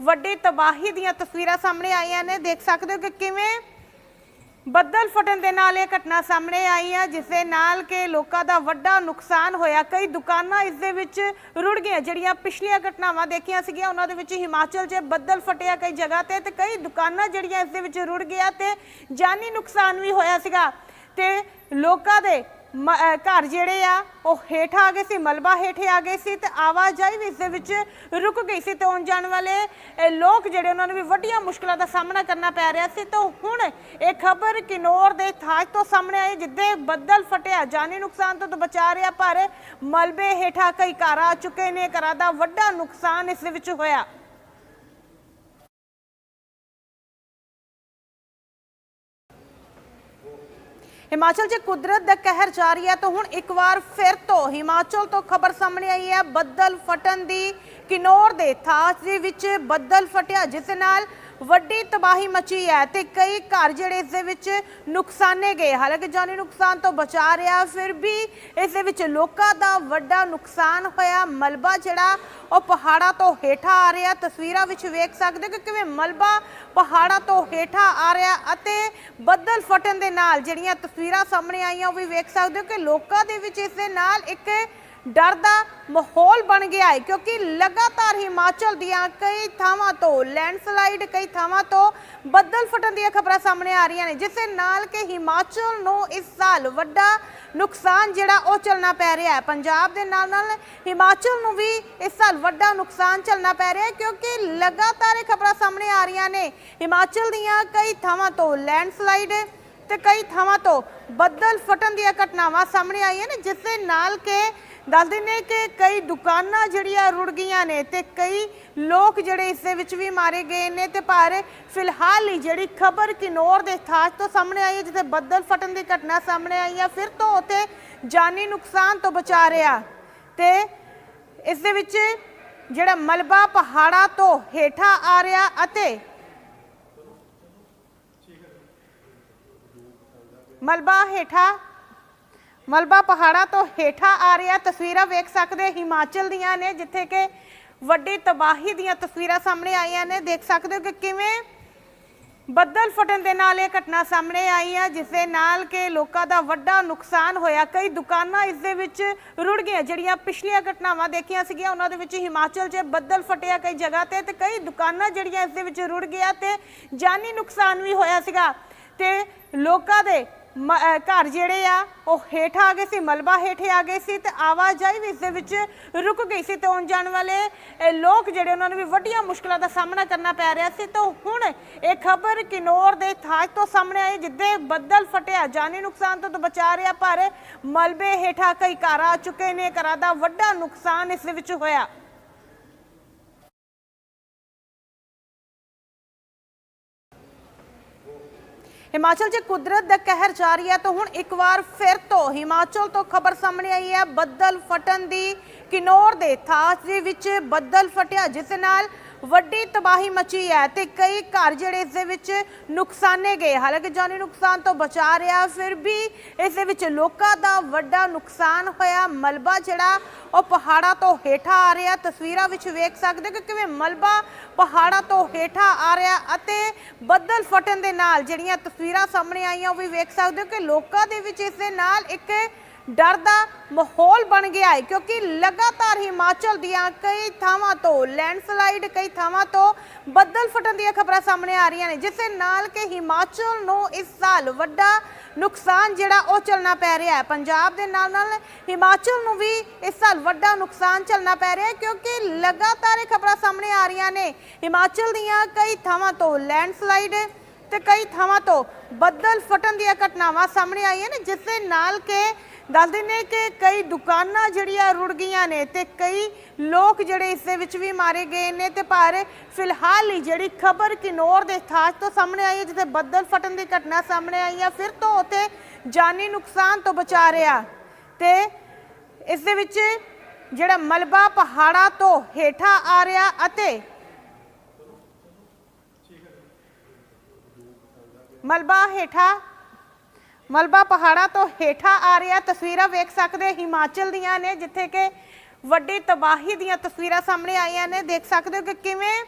ਵੱਡੀ ਤਬਾਹੀ ਦੀਆਂ ਤਸਵੀਰਾਂ ਸਾਹਮਣੇ ਆਈਆਂ ਨੇ। ਦੇਖ ਸਕਦੇ ਹੋ ਕਿ ਕਿਵੇਂ ਬੱਦਲ ਫਟਣ ਦੇ ਨਾਲ ਇਹ ਘਟਨਾ ਸਾਹਮਣੇ ਆਈ ਹੈ ਜਿਸ ਦੇ ਨਾਲ ਕਿ ਲੋਕਾਂ ਦਾ ਵੱਡਾ ਨੁਕਸਾਨ ਹੋਇਆ। ਕਈ ਦੁਕਾਨਾਂ ਇਸ ਦੇ ਵਿੱਚ ਰੁੜ ਗਈਆਂ, ਜਿਹੜੀਆਂ ਪਿਛਲੀਆਂ ਘਟਨਾਵਾਂ ਦੇਖੀਆਂ ਸੀਗੀਆਂ, ਉਹਨਾਂ ਦੇ ਵਿੱਚ ਹਿਮਾਚਲ 'ਚ ਬੱਦਲ ਫਟਿਆ ਕਈ ਜਗ੍ਹਾ ਤੇ ਤੇ ਕਈ ਦੁਕਾਨਾਂ ਜਿਹੜੀਆਂ ਇਸ ਦੇ ਵਿੱਚ ਰੁੜ ਗਿਆ ਤੇ ਜਾਨੀ ਨੁਕਸਾਨ ਵੀ ਹੋਇਆ ਸੀਗਾ ਤੇ ਲੋਕਾਂ ਦੇ ਘਰ ਜਿਹੜੇ ਆ, ਉਹ ਹੇਠ ਆ ਗਏ ਸੀ, ਮਲਬਾ ਹੇਠੇ ਆ ਗਏ ਸੀ ਤੇ ਆਵਾਜਾਈ ਵੀ ਇਸ ਦੇ ਵਿੱਚ ਰੁਕ ਗਈ ਸੀ ਤੇ ਆਉਣ ਜਾਣ ਵਾਲੇ ਲੋਕ ਜਿਹੜੇ ਉਹਨਾਂ ਨੂੰ ਵੀ ਵੱਡੀਆਂ ਮੁਸ਼ਕਲਾਂ ਦਾ ਸਾਹਮਣਾ ਕਰਨਾ ਪੈ ਰਿਹਾ ਸੀ। ਤਾਂ ਹੁਣ ਇਹ ਖਬਰ ਕਿਨੌਰ ਦੇ ਥਾਜ ਤੋਂ ਸਾਹਮਣੇ ਆਈ, ਜਿੱਦੇ ਬੱਦਲ ਫਟਿਆ, ਜਾਨੀ ਨੁਕਸਾਨ ਤੋਂ ਬਚਾ ਰਿਹਾ, ਪਰ ਮਲਬੇ ਹੇਠਾਂ ਕਈ ਘਰ ਆ ਚੁੱਕੇ ਨੇ, ਘਰਾਂ ਦਾ ਵੱਡਾ ਨੁਕਸਾਨ ਇਸ ਦੇ ਵਿੱਚ ਹੋਇਆ। ਹਿਮਾਚਲ 'ਚ ਕੁਦਰਤ ਦਾ ਕਹਿਰ ਜਾਰੀ ਹੈ ਤਾਂ ਹੁਣ ਇੱਕ ਵਾਰ ਫਿਰ ਤੋਂ ਹਿਮਾਚਲ ਤੋਂ ਖਬਰ ਸਾਹਮਣੇ ਆਈ ਹੈ। ਬੱਦਲ ਫਟਣ ਦੀ ਕਿਨੌਰ ਦੇ ਥਾਸ ਦੇ ਵਿੱਚ ਬੱਦਲ ਫਟਿਆ, ਜਿਸ ਨਾਲ ਵੱਡੀ ਤਬਾਹੀ ਮਚੀ ਹੈ ਤੇ ਕਈ ਘਰ ਜਿਹੜੇ ਇਸ ਦੇ ਵਿੱਚ ਨੁਕਸਾਨੇ ਗਏ। ਹਾਲਾਂਕਿ ਜਾਨੀ ਨੁਕਸਾਨ ਤੋਂ ਬਚਾ ਰਿਹਾ, ਫਿਰ ਵੀ ਇਸ ਦੇ ਵਿੱਚ ਲੋਕਾਂ ਦਾ ਵੱਡਾ ਨੁਕਸਾਨ ਹੋਇਆ। ਮਲਬਾ ਜਿਹੜਾ, ਉਹ ਪਹਾੜਾਂ ਤੋਂ ਹੇਠਾਂ ਆ ਰਿਹਾ। ਤਸਵੀਰਾਂ ਵਿੱਚ ਵੇਖ ਸਕਦੇ ਹੋ ਕਿ ਕਿਵੇਂ ਮਲਬਾ ਪਹਾੜਾਂ ਤੋਂ ਹੇਠਾਂ ਆ ਰਿਹਾ ਅਤੇ ਬੱਦਲ ਫਟਣ ਦੇ ਨਾਲ ਜਿਹੜੀਆਂ ਤਸਵੀਰਾਂ ਸਾਹਮਣੇ ਆਈਆਂ, ਉਹ ਵੀ ਵੇਖ ਸਕਦੇ ਹੋ ਕਿ ਲੋਕਾਂ ਦੇ ਵਿੱਚ ਇਸ ਦੇ ਨਾਲ ਇੱਕ ਡਰ ਦਾ ਮਾਹੌਲ ਬਣ ਗਿਆ ਹੈ ਕਿਉਂਕਿ ਲਗਾਤਾਰ ਹਿਮਾਚਲ ਦੀਆਂ ਕਈ ਥਾਵਾਂ ਤੋਂ ਲੈਂਡਸਲਾਈਡ, ਕਈ ਥਾਵਾਂ ਤੋਂ ਬੱਦਲ ਫਟਣ ਦੀਆਂ ਖਬਰਾਂ ਸਾਹਮਣੇ ਆ ਰਹੀਆਂ ਨੇ, ਜਿਸ ਦੇ ਨਾਲ ਕਿ ਹਿਮਾਚਲ ਨੂੰ ਇਸ ਸਾਲ ਵੱਡਾ ਨੁਕਸਾਨ ਜਿਹੜਾ ਉਹ ਚੱਲਣਾ ਪੈ ਰਿਹਾ ਹੈ। ਪੰਜਾਬ ਦੇ ਨਾਲ ਨਾਲ ਹਿਮਾਚਲ ਨੂੰ ਵੀ ਇਸ ਸਾਲ ਵੱਡਾ ਨੁਕਸਾਨ ਚੱਲਣਾ ਪੈ ਰਿਹਾ ਹੈ ਕਿਉਂਕਿ ਲਗਾਤਾਰ ਇਹ ਖਬਰਾਂ ਸਾਹਮਣੇ ਆ ਰਹੀਆਂ ਨੇ। ਹਿਮਾਚਲ ਦੀਆਂ ਕਈ ਥਾਵਾਂ ਤੋਂ ਲੈਂਡਸਲਾਈਡ ਤੇ ਕਈ ਥਾਵਾਂ ਤੋਂ ਬੱਦਲ ਫਟਣ ਦੀਆਂ ਘਟਨਾਵਾਂ ਸਾਹਮਣੇ ਆਈਆਂ ਨੇ, ਜਿਸ ਦੇ ਨਾਲ ਕਿ ਦੱਸ ਦਿੰਦੇ ਕਿ ਕਈ ਦੁਕਾਨਾਂ ਜਿਹੜੀਆਂ ਰੁੜ ਗਈਆਂ ਨੇ ਤੇ ਕਈ ਲੋਕ ਜਿਹੜੇ ਇਸ ਦੇ ਵਿੱਚ ਵੀ ਮਾਰੇ ਗਏ ਨੇ ਤੇ ਪਰ ਫਿਲਹਾਲ ਹੀ ਜਿਹੜੀ ਖਬਰ ਕਿਨੌਰ ਦੇ ਥਾਜ ਤੋਂ ਸਾਹਮਣੇ ਆਈ ਹੈ, ਜਿੱਥੇ ਬੱਦਲ ਫਟਣ ਦੀ ਘਟਨਾ ਸਾਹਮਣੇ ਆਈ ਹੈ, ਫਿਰ ਤੋਂ ਉੱਥੇ ਜਾਨੀ ਨੁਕਸਾਨ ਤੋਂ ਬਚਾ ਰਿਹਾ। ਤੇ ਇਸ ਦੇ ਵਿੱਚ ਜਿਹੜਾ ਮਲਬਾ ਪਹਾੜਾਂ ਤੋਂ ਹੇਠਾਂ ਆ ਰਿਹਾ ਅਤੇ ਮਲਬਾ ਹੇਠਾਂ ਮਲਬਾ ਪਹਾੜਾਂ ਤੋਂ ਹੇਠਾਂ ਆ ਰਿਹਾ ਤਸਵੀਰਾਂ ਵੇਖ ਸਕਦੇ ਹਿਮਾਚਲ ਦੀਆਂ ਨੇ, ਜਿੱਥੇ ਕਿ ਵੱਡੀ ਤਬਾਹੀ ਦੀਆਂ ਤਸਵੀਰਾਂ ਸਾਹਮਣੇ ਆਈਆਂ ਨੇ। ਦੇਖ ਸਕਦੇ ਹੋ ਕਿ ਕਿਵੇਂ ਬੱਦਲ ਫਟਣ ਦੇ ਨਾਲ ਇਹ ਘਟਨਾ ਸਾਹਮਣੇ ਆਈ ਹੈ ਜਿਸ ਦੇ ਨਾਲ ਕਿ ਲੋਕਾਂ ਦਾ ਵੱਡਾ ਨੁਕਸਾਨ ਹੋਇਆ। ਕਈ ਦੁਕਾਨਾਂ ਇਸ ਦੇ ਵਿੱਚ ਰੁੜ ਗਈਆਂ, ਜਿਹੜੀਆਂ ਪਿਛਲੀਆਂ ਘਟਨਾਵਾਂ ਦੇਖੀਆਂ ਸੀਗੀਆਂ, ਉਹਨਾਂ ਦੇ ਵਿੱਚ ਹਿਮਾਚਲ 'ਚ ਬੱਦਲ ਫਟਿਆ ਕਈ ਜਗ੍ਹਾ ਤੇ ਤੇ ਕਈ ਦੁਕਾਨਾਂ ਜਿਹੜੀਆਂ ਇਸ ਦੇ ਵਿੱਚ ਰੁੜ ਗਿਆ ਤੇ ਜਾਨੀ ਨੁਕਸਾਨ ਵੀ ਹੋਇਆ ਸੀਗਾ ਤੇ ਲੋਕਾਂ ਦੇ ਘਰ ਜਿਹੜੇ ਆ, ਉਹ ਹੇਠ ਆ ਗਏ ਸੀ, ਮਲਬਾ ਹੇਠੇ ਆ ਗਏ ਸੀ ਤੇ ਆਵਾਜਾਈ ਵੀ ਇਸ ਦੇ ਵਿੱਚ ਰੁਕ ਗਈ ਸੀ ਤੇ ਆਉਣ ਜਾਣ ਵਾਲੇ ਲੋਕ ਜਿਹੜੇ ਉਹਨਾਂ ਨੂੰ ਵੀ ਵੱਡੀਆਂ ਮੁਸ਼ਕਲਾਂ ਦਾ ਸਾਹਮਣਾ ਕਰਨਾ ਪੈ ਰਿਹਾ ਸੀ। ਤਾਂ ਹੁਣ ਇਹ ਖਬਰ ਕਿਨੌਰ ਦੇ ਥਾਜ ਤੋਂ ਸਾਹਮਣੇ ਆਈ, ਜਿੱਦੇ ਬੱਦਲ ਫਟਿਆ, ਜਾਨੀ ਨੁਕਸਾਨ ਤੋਂ ਤਾਂ ਬਚਾ ਰਿਹਾ, ਪਰ ਮਲਬੇ ਹੇਠਾਂ ਕਈ ਘਰ ਆ ਚੁੱਕੇ ਨੇ, ਘਰਾਂ ਦਾ ਵੱਡਾ ਨੁਕਸਾਨ ਇਸ ਦੇ ਵਿੱਚ ਹੋਇਆ। ਹਿਮਾਚਲ 'ਚ ਕੁਦਰਤ ਦਾ ਕਹਿਰ ਜਾਰੀ ਹੈ ਤਾਂ ਹੁਣ ਇੱਕ ਵਾਰ ਫਿਰ ਤੋਂ ਹਿਮਾਚਲ ਤੋਂ ਖਬਰ ਸਾਹਮਣੇ ਆਈ ਹੈ। ਬੱਦਲ ਫਟਣ ਦੀ ਕਿਨੌਰ ਦੇ ਥਾਸ ਦੇ ਵਿੱਚ ਬੱਦਲ ਫਟਿਆ, ਜਿਸ ਨਾਲ ਵੱਡੀ ਤਬਾਹੀ ਮਚੀ ਹੈ ਤੇ ਕਈ ਘਰ ਜਿਹੜੇ ਇਸ ਦੇ ਵਿੱਚ ਨੁਕਸਾਨੇ ਗਏ। ਹਾਲਾਂਕਿ ਜਾਨੀ ਨੁਕਸਾਨ ਤੋਂ ਬਚਾ ਰਿਹਾ, ਫਿਰ ਵੀ ਇਸ ਦੇ ਵਿੱਚ ਲੋਕਾਂ ਦਾ ਵੱਡਾ ਨੁਕਸਾਨ ਹੋਇਆ। ਮਲਬਾ ਜਿਹੜਾ, ਉਹ ਪਹਾੜਾਂ ਤੋਂ ਹੇਠਾਂ ਆ ਰਿਹਾ। ਤਸਵੀਰਾਂ ਵਿੱਚ ਵੇਖ ਸਕਦੇ ਹੋ ਕਿ ਕਿਵੇਂ ਮਲਬਾ ਪਹਾੜਾਂ ਤੋਂ ਹੇਠਾਂ ਆ ਰਿਹਾ ਅਤੇ ਬੱਦਲ ਫਟਣ ਦੇ ਨਾਲ ਜਿਹੜੀਆਂ ਤਸਵੀਰਾਂ ਸਾਹਮਣੇ ਆਈਆਂ, ਉਹ ਵੀ ਵੇਖ ਸਕਦੇ ਹੋ ਕਿ ਲੋਕਾਂ ਦੇ ਵਿੱਚ ਇਸ ਦੇ ਨਾਲ ਇੱਕ ਡਰ ਦਾ ਮਾਹੌਲ ਬਣ ਗਿਆ ਹੈ, ਕਿਉਂਕਿ ਲਗਾਤਾਰ ਹਿਮਾਚਲ ਦੀਆਂ ਕਈ ਥਾਵਾਂ ਤੋਂ ਲੈਂਡਸਲਾਈਡ, ਕਈ ਥਾਵਾਂ ਤੋਂ ਬੱਦਲ ਫਟਣ ਦੀਆਂ ਖਬਰਾਂ ਸਾਹਮਣੇ ਆ ਰਹੀਆਂ ਨੇ ਜਿਸ ਦੇ ਨਾਲ ਕਿ ਹਿਮਾਚਲ ਨੂੰ ਇਸ ਸਾਲ ਵੱਡਾ ਨੁਕਸਾਨ ਜਿਹੜਾ ਉਹ ਚੱਲਣਾ ਪੈ ਰਿਹਾ ਹੈ। ਪੰਜਾਬ ਦੇ ਨਾਲ ਨਾਲ ਹਿਮਾਚਲ ਨੂੰ ਵੀ ਇਸ ਸਾਲ ਵੱਡਾ ਨੁਕਸਾਨ ਚੱਲਣਾ ਪੈ ਰਿਹਾ ਹੈ, ਕਿਉਂਕਿ ਲਗਾਤਾਰ ਇਹ ਖਬਰਾਂ ਸਾਹਮਣੇ ਆ ਰਹੀਆਂ ਨੇ। ਹਿਮਾਚਲ ਦੀਆਂ ਕਈ ਥਾਵਾਂ ਤੋਂ ਲੈਂਡਸਲਾਈਡ ਤੇ ਕਈ ਥਾਵਾਂ ਤੋਂ ਬੱਦਲ ਫਟਣ ਦੀਆਂ ਘਟਨਾਵਾਂ ਸਾਹਮਣੇ ਆਈਆਂ ਨੇ ਜਿਸ ਦੇ ਨਾਲ ਕਿ ਦੱਸ ਦਿੰਦੇ ਕਿ ਕਈ ਦੁਕਾਨਾਂ ਜਿਹੜੀਆਂ ਰੁੜ ਗਈਆਂ ਨੇ ਤੇ ਕਈ ਲੋਕ ਜਿਹੜੇ ਇਸ ਦੇ ਵਿੱਚ ਵੀ ਮਾਰੇ ਗਏ ਨੇ ਤੇ ਪਰ ਫਿਲਹਾਲ ਹੀ ਜਿਹੜੀ ਖਬਰ ਕਿਨੌਰ ਦੇ ਥਾਜ ਤੋਂ ਸਾਹਮਣੇ ਆਈ ਹੈ, ਜਿੱਥੇ ਬੱਦਲ ਫਟਣ ਦੀ ਘਟਨਾ ਸਾਹਮਣੇ ਆਈ ਹੈ, ਫਿਰ ਤੋਂ ਉੱਥੇ ਜਾਨੀ ਨੁਕਸਾਨ ਤੋਂ ਬਚਾ ਰਿਹਾ। ਤੇ ਇਸ ਦੇ ਵਿੱਚ ਜਿਹੜਾ ਮਲਬਾ ਪਹਾੜਾਂ ਤੋਂ ਹੇਠਾਂ ਆ ਰਿਹਾ ਅਤੇ ਮਲਬਾ ਹੇਠਾਂ ਮਲਬਾ ਪਹਾੜਾਂ ਤੋਂ ਹੇਠਾਂ ਆ ਰਿਹਾ ਤਸਵੀਰਾਂ ਵੇਖ ਸਕਦੇ ਹਿਮਾਚਲ ਦੀਆਂ ਨੇ, ਜਿੱਥੇ ਕਿ ਵੱਡੀ ਤਬਾਹੀ ਦੀਆਂ ਤਸਵੀਰਾਂ ਸਾਹਮਣੇ ਆਈਆਂ ਨੇ। ਦੇਖ ਸਕਦੇ ਹੋ ਕਿ ਕਿਵੇਂ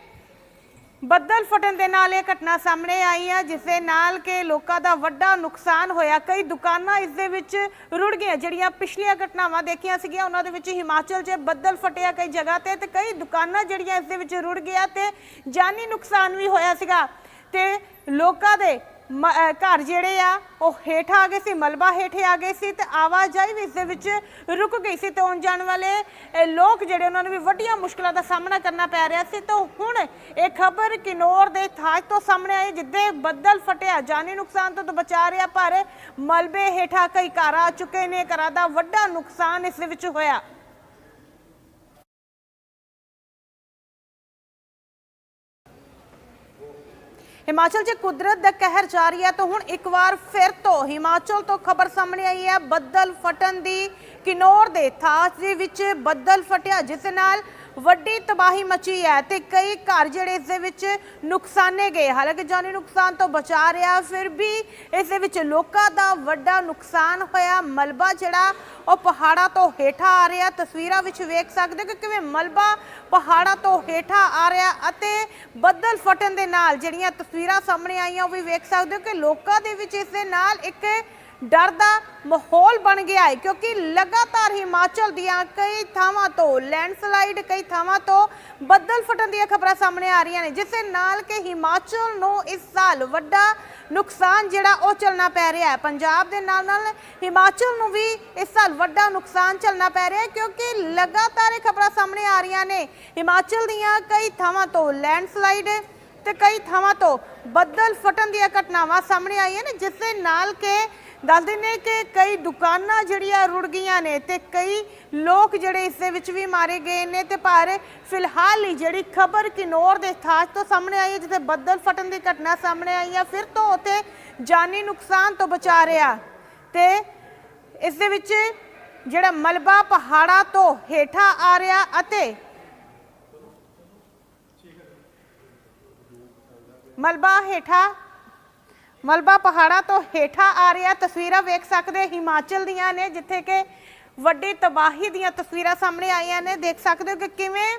ਬੱਦਲ ਫਟਣ ਦੇ ਨਾਲ ਇਹ ਘਟਨਾ ਸਾਹਮਣੇ ਆਈ ਹੈ ਜਿਸ ਦੇ ਨਾਲ ਕਿ ਲੋਕਾਂ ਦਾ ਵੱਡਾ ਨੁਕਸਾਨ ਹੋਇਆ। ਕਈ ਦੁਕਾਨਾਂ ਇਸ ਦੇ ਵਿੱਚ ਰੁੜ ਗਈਆਂ, ਜਿਹੜੀਆਂ ਪਿਛਲੀਆਂ ਘਟਨਾਵਾਂ ਦੇਖੀਆਂ ਸੀਗੀਆਂ, ਉਹਨਾਂ ਦੇ ਵਿੱਚ ਹਿਮਾਚਲ 'ਚ ਬੱਦਲ ਫਟਿਆ ਕਈ ਜਗ੍ਹਾ ਤੇ ਤੇ ਕਈ ਦੁਕਾਨਾਂ ਜਿਹੜੀਆਂ ਇਸ ਦੇ ਵਿੱਚ ਰੁੜ ਗਿਆ ਤੇ ਜਾਨੀ ਨੁਕਸਾਨ ਵੀ ਹੋਇਆ ਸੀਗਾ। ਤੇ ਲੋਕਾਂ ਦੇ ਘਰ ਜਿਹੜੇ ਆ, ਉਹ ਹੇਠ ਆ ਗਏ ਸੀ, ਮਲਬਾ ਹੇਠੇ ਆ ਗਏ ਸੀ ਤੇ ਆਵਾਜਾਈ ਵੀ ਇਸ ਦੇ ਵਿੱਚ ਰੁਕ ਗਈ ਸੀ ਤੇ ਆਉਣ ਜਾਣ ਵਾਲੇ ਲੋਕ ਜਿਹੜੇ ਉਹਨਾਂ ਨੂੰ ਵੀ ਵੱਡੀਆਂ ਮੁਸ਼ਕਲਾਂ ਦਾ ਸਾਹਮਣਾ ਕਰਨਾ ਪੈ ਰਿਹਾ ਸੀ। ਤਾਂ ਹੁਣ ਇਹ ਖਬਰ ਕਿਨੌਰ ਦੇ ਥਾਜ ਤੋਂ ਸਾਹਮਣੇ ਆਈ, ਜਿੱਦੇ ਬੱਦਲ ਫਟਿਆ, ਜਾਨੀ ਨੁਕਸਾਨ ਤੋਂ ਤਾਂ ਬਚਾ ਰਿਹਾ, ਪਰ ਮਲਬੇ ਹੇਠਾਂ ਕਈ ਘਰ ਆ ਚੁੱਕੇ ਨੇ, ਘਰਾਂ ਦਾ ਵੱਡਾ ਨੁਕਸਾਨ ਇਸ ਦੇ ਵਿੱਚ ਹੋਇਆ। ਹਿਮਾਚਲ 'ਚ ਕੁਦਰਤ ਦਾ ਕਹਿਰ ਜਾਰੀ ਹੈ ਤਾਂ ਹੁਣ ਇੱਕ ਵਾਰ ਫਿਰ ਤੋਂ ਹਿਮਾਚਲ ਤੋਂ ਖਬਰ ਸਾਹਮਣੇ ਆਈ ਹੈ। ਬੱਦਲ ਫਟਣ ਦੀ ਕਿਨੌਰ ਦੇ ਥਾਸ ਦੇ ਵਿੱਚ ਬੱਦਲ ਫਟਿਆ, ਜਿਸ ਨਾਲ ਵੱਡੀ ਤਬਾਹੀ ਮਚੀ ਹੈ ਤੇ ਕਈ ਘਰ ਜਿਹੜੇ ਇਸ ਦੇ ਵਿੱਚ ਨੁਕਸਾਨੇ ਗਏ। ਹਾਲਾਂਕਿ ਜਾਨੀ ਨੁਕਸਾਨ ਤੋਂ ਬਚਾ ਰਿਹਾ, ਫਿਰ ਵੀ ਇਸ ਦੇ ਵਿੱਚ ਲੋਕਾਂ ਦਾ ਵੱਡਾ ਨੁਕਸਾਨ ਹੋਇਆ। ਮਲਬਾ ਜਿਹੜਾ, ਉਹ ਪਹਾੜਾਂ ਤੋਂ ਹੇਠਾਂ ਆ ਰਿਹਾ। ਤਸਵੀਰਾਂ ਵਿੱਚ ਵੇਖ ਸਕਦੇ ਹੋ ਕਿ ਕਿਵੇਂ ਮਲਬਾ ਪਹਾੜਾਂ ਤੋਂ ਹੇਠਾਂ ਆ ਰਿਹਾ ਅਤੇ ਬੱਦਲ ਫਟਣ ਦੇ ਨਾਲ ਜਿਹੜੀਆਂ ਤਸਵੀਰਾਂ ਸਾਹਮਣੇ ਆਈਆਂ, ਉਹ ਵੀ ਵੇਖ ਸਕਦੇ ਹੋ ਕਿ ਲੋਕਾਂ ਦੇ ਵਿੱਚ ਇਸ ਦੇ ਨਾਲ ਇੱਕ ਡਰ ਦਾ ਮਾਹੌਲ ਬਣ ਗਿਆ ਹੈ ਕਿਉਂਕਿ ਲਗਾਤਾਰ ਹਿਮਾਚਲ ਦੀਆਂ ਕਈ ਥਾਵਾਂ ਤੋਂ ਲੈਂਡਸਲਾਈਡ, ਕਈ ਥਾਵਾਂ ਤੋਂ ਬੱਦਲ ਫਟਣ ਦੀਆਂ ਖਬਰਾਂ ਸਾਹਮਣੇ ਆ ਰਹੀਆਂ ਨੇ, ਜਿਸ ਨਾਲ ਕਿ ਹਿਮਾਚਲ ਨੂੰ ਇਸ ਸਾਲ ਵੱਡਾ ਨੁਕਸਾਨ ਜਿਹੜਾ ਉਹ ਚੱਲਣਾ ਪੈ ਰਿਹਾ ਹੈ। ਪੰਜਾਬ ਦੇ ਨਾਲ ਨਾਲ ਹਿਮਾਚਲ ਨੂੰ ਵੀ ਇਸ ਸਾਲ ਵੱਡਾ ਨੁਕਸਾਨ ਚੱਲਣਾ ਪੈ ਰਿਹਾ ਹੈ ਕਿਉਂਕਿ ਲਗਾਤਾਰ ਇਹ ਖਬਰਾਂ ਸਾਹਮਣੇ ਆ ਰਹੀਆਂ ਨੇ। ਹਿਮਾਚਲ ਦੀਆਂ ਕਈ ਥਾਵਾਂ ਤੋਂ ਲੈਂਡਸਲਾਈਡ ਤੇ ਕਈ ਥਾਵਾਂ ਤੋਂ ਬੱਦਲ ਫਟਣ ਦੀਆਂ ਘਟਨਾਵਾਂ ਸਾਹਮਣੇ ਆਈਆਂ ਨੇ, ਜਿਸ ਦੇ ਨਾਲ ਕਿ ਦੱਸ ਦਿੰਦੇ ਕਿ ਕਈ ਦੁਕਾਨਾਂ ਜਿਹੜੀਆਂ ਰੁੜ ਗਈਆਂ ਨੇ ਤੇ ਕਈ ਲੋਕ ਜਿਹੜੇ ਇਸ ਦੇ ਵਿੱਚ ਵੀ ਮਾਰੇ ਗਏ ਨੇ ਤੇ ਪਰ ਫਿਲਹਾਲ ਹੀ ਜਿਹੜੀ ਖਬਰ ਕਿਨੌਰ ਦੇ ਥਾਜ ਤੋਂ ਸਾਹਮਣੇ ਆਈ ਹੈ, ਜਿੱਥੇ ਬੱਦਲ ਫਟਣ ਦੀ ਘਟਨਾ ਸਾਹਮਣੇ ਆਈ ਹੈ, ਫਿਰ ਤੋਂ ਉੱਥੇ ਜਾਨੀ ਨੁਕਸਾਨ ਤੋਂ ਬਚਾ ਰਿਹਾ। ਤੇ ਇਸ ਦੇ ਵਿੱਚ ਜਿਹੜਾ ਮਲਬਾ ਪਹਾੜਾਂ ਤੋਂ ਹੇਠਾਂ ਆ ਰਿਹਾ ਅਤੇ ਮਲਬਾ ਹੇਠਾਂ ਮਲਬਾ ਪਹਾੜਾਂ ਤੋਂ ਹੇਠਾਂ ਆ ਰਿਹਾ ਤਸਵੀਰਾਂ ਵੇਖ ਸਕਦੇ ਹਿਮਾਚਲ ਦੀਆਂ ਨੇ, ਜਿੱਥੇ ਕਿ ਵੱਡੀ ਤਬਾਹੀ ਦੀਆਂ ਤਸਵੀਰਾਂ ਸਾਹਮਣੇ ਆਈਆਂ ਨੇ। ਦੇਖ ਸਕਦੇ ਹੋ ਕਿ ਕਿਵੇਂ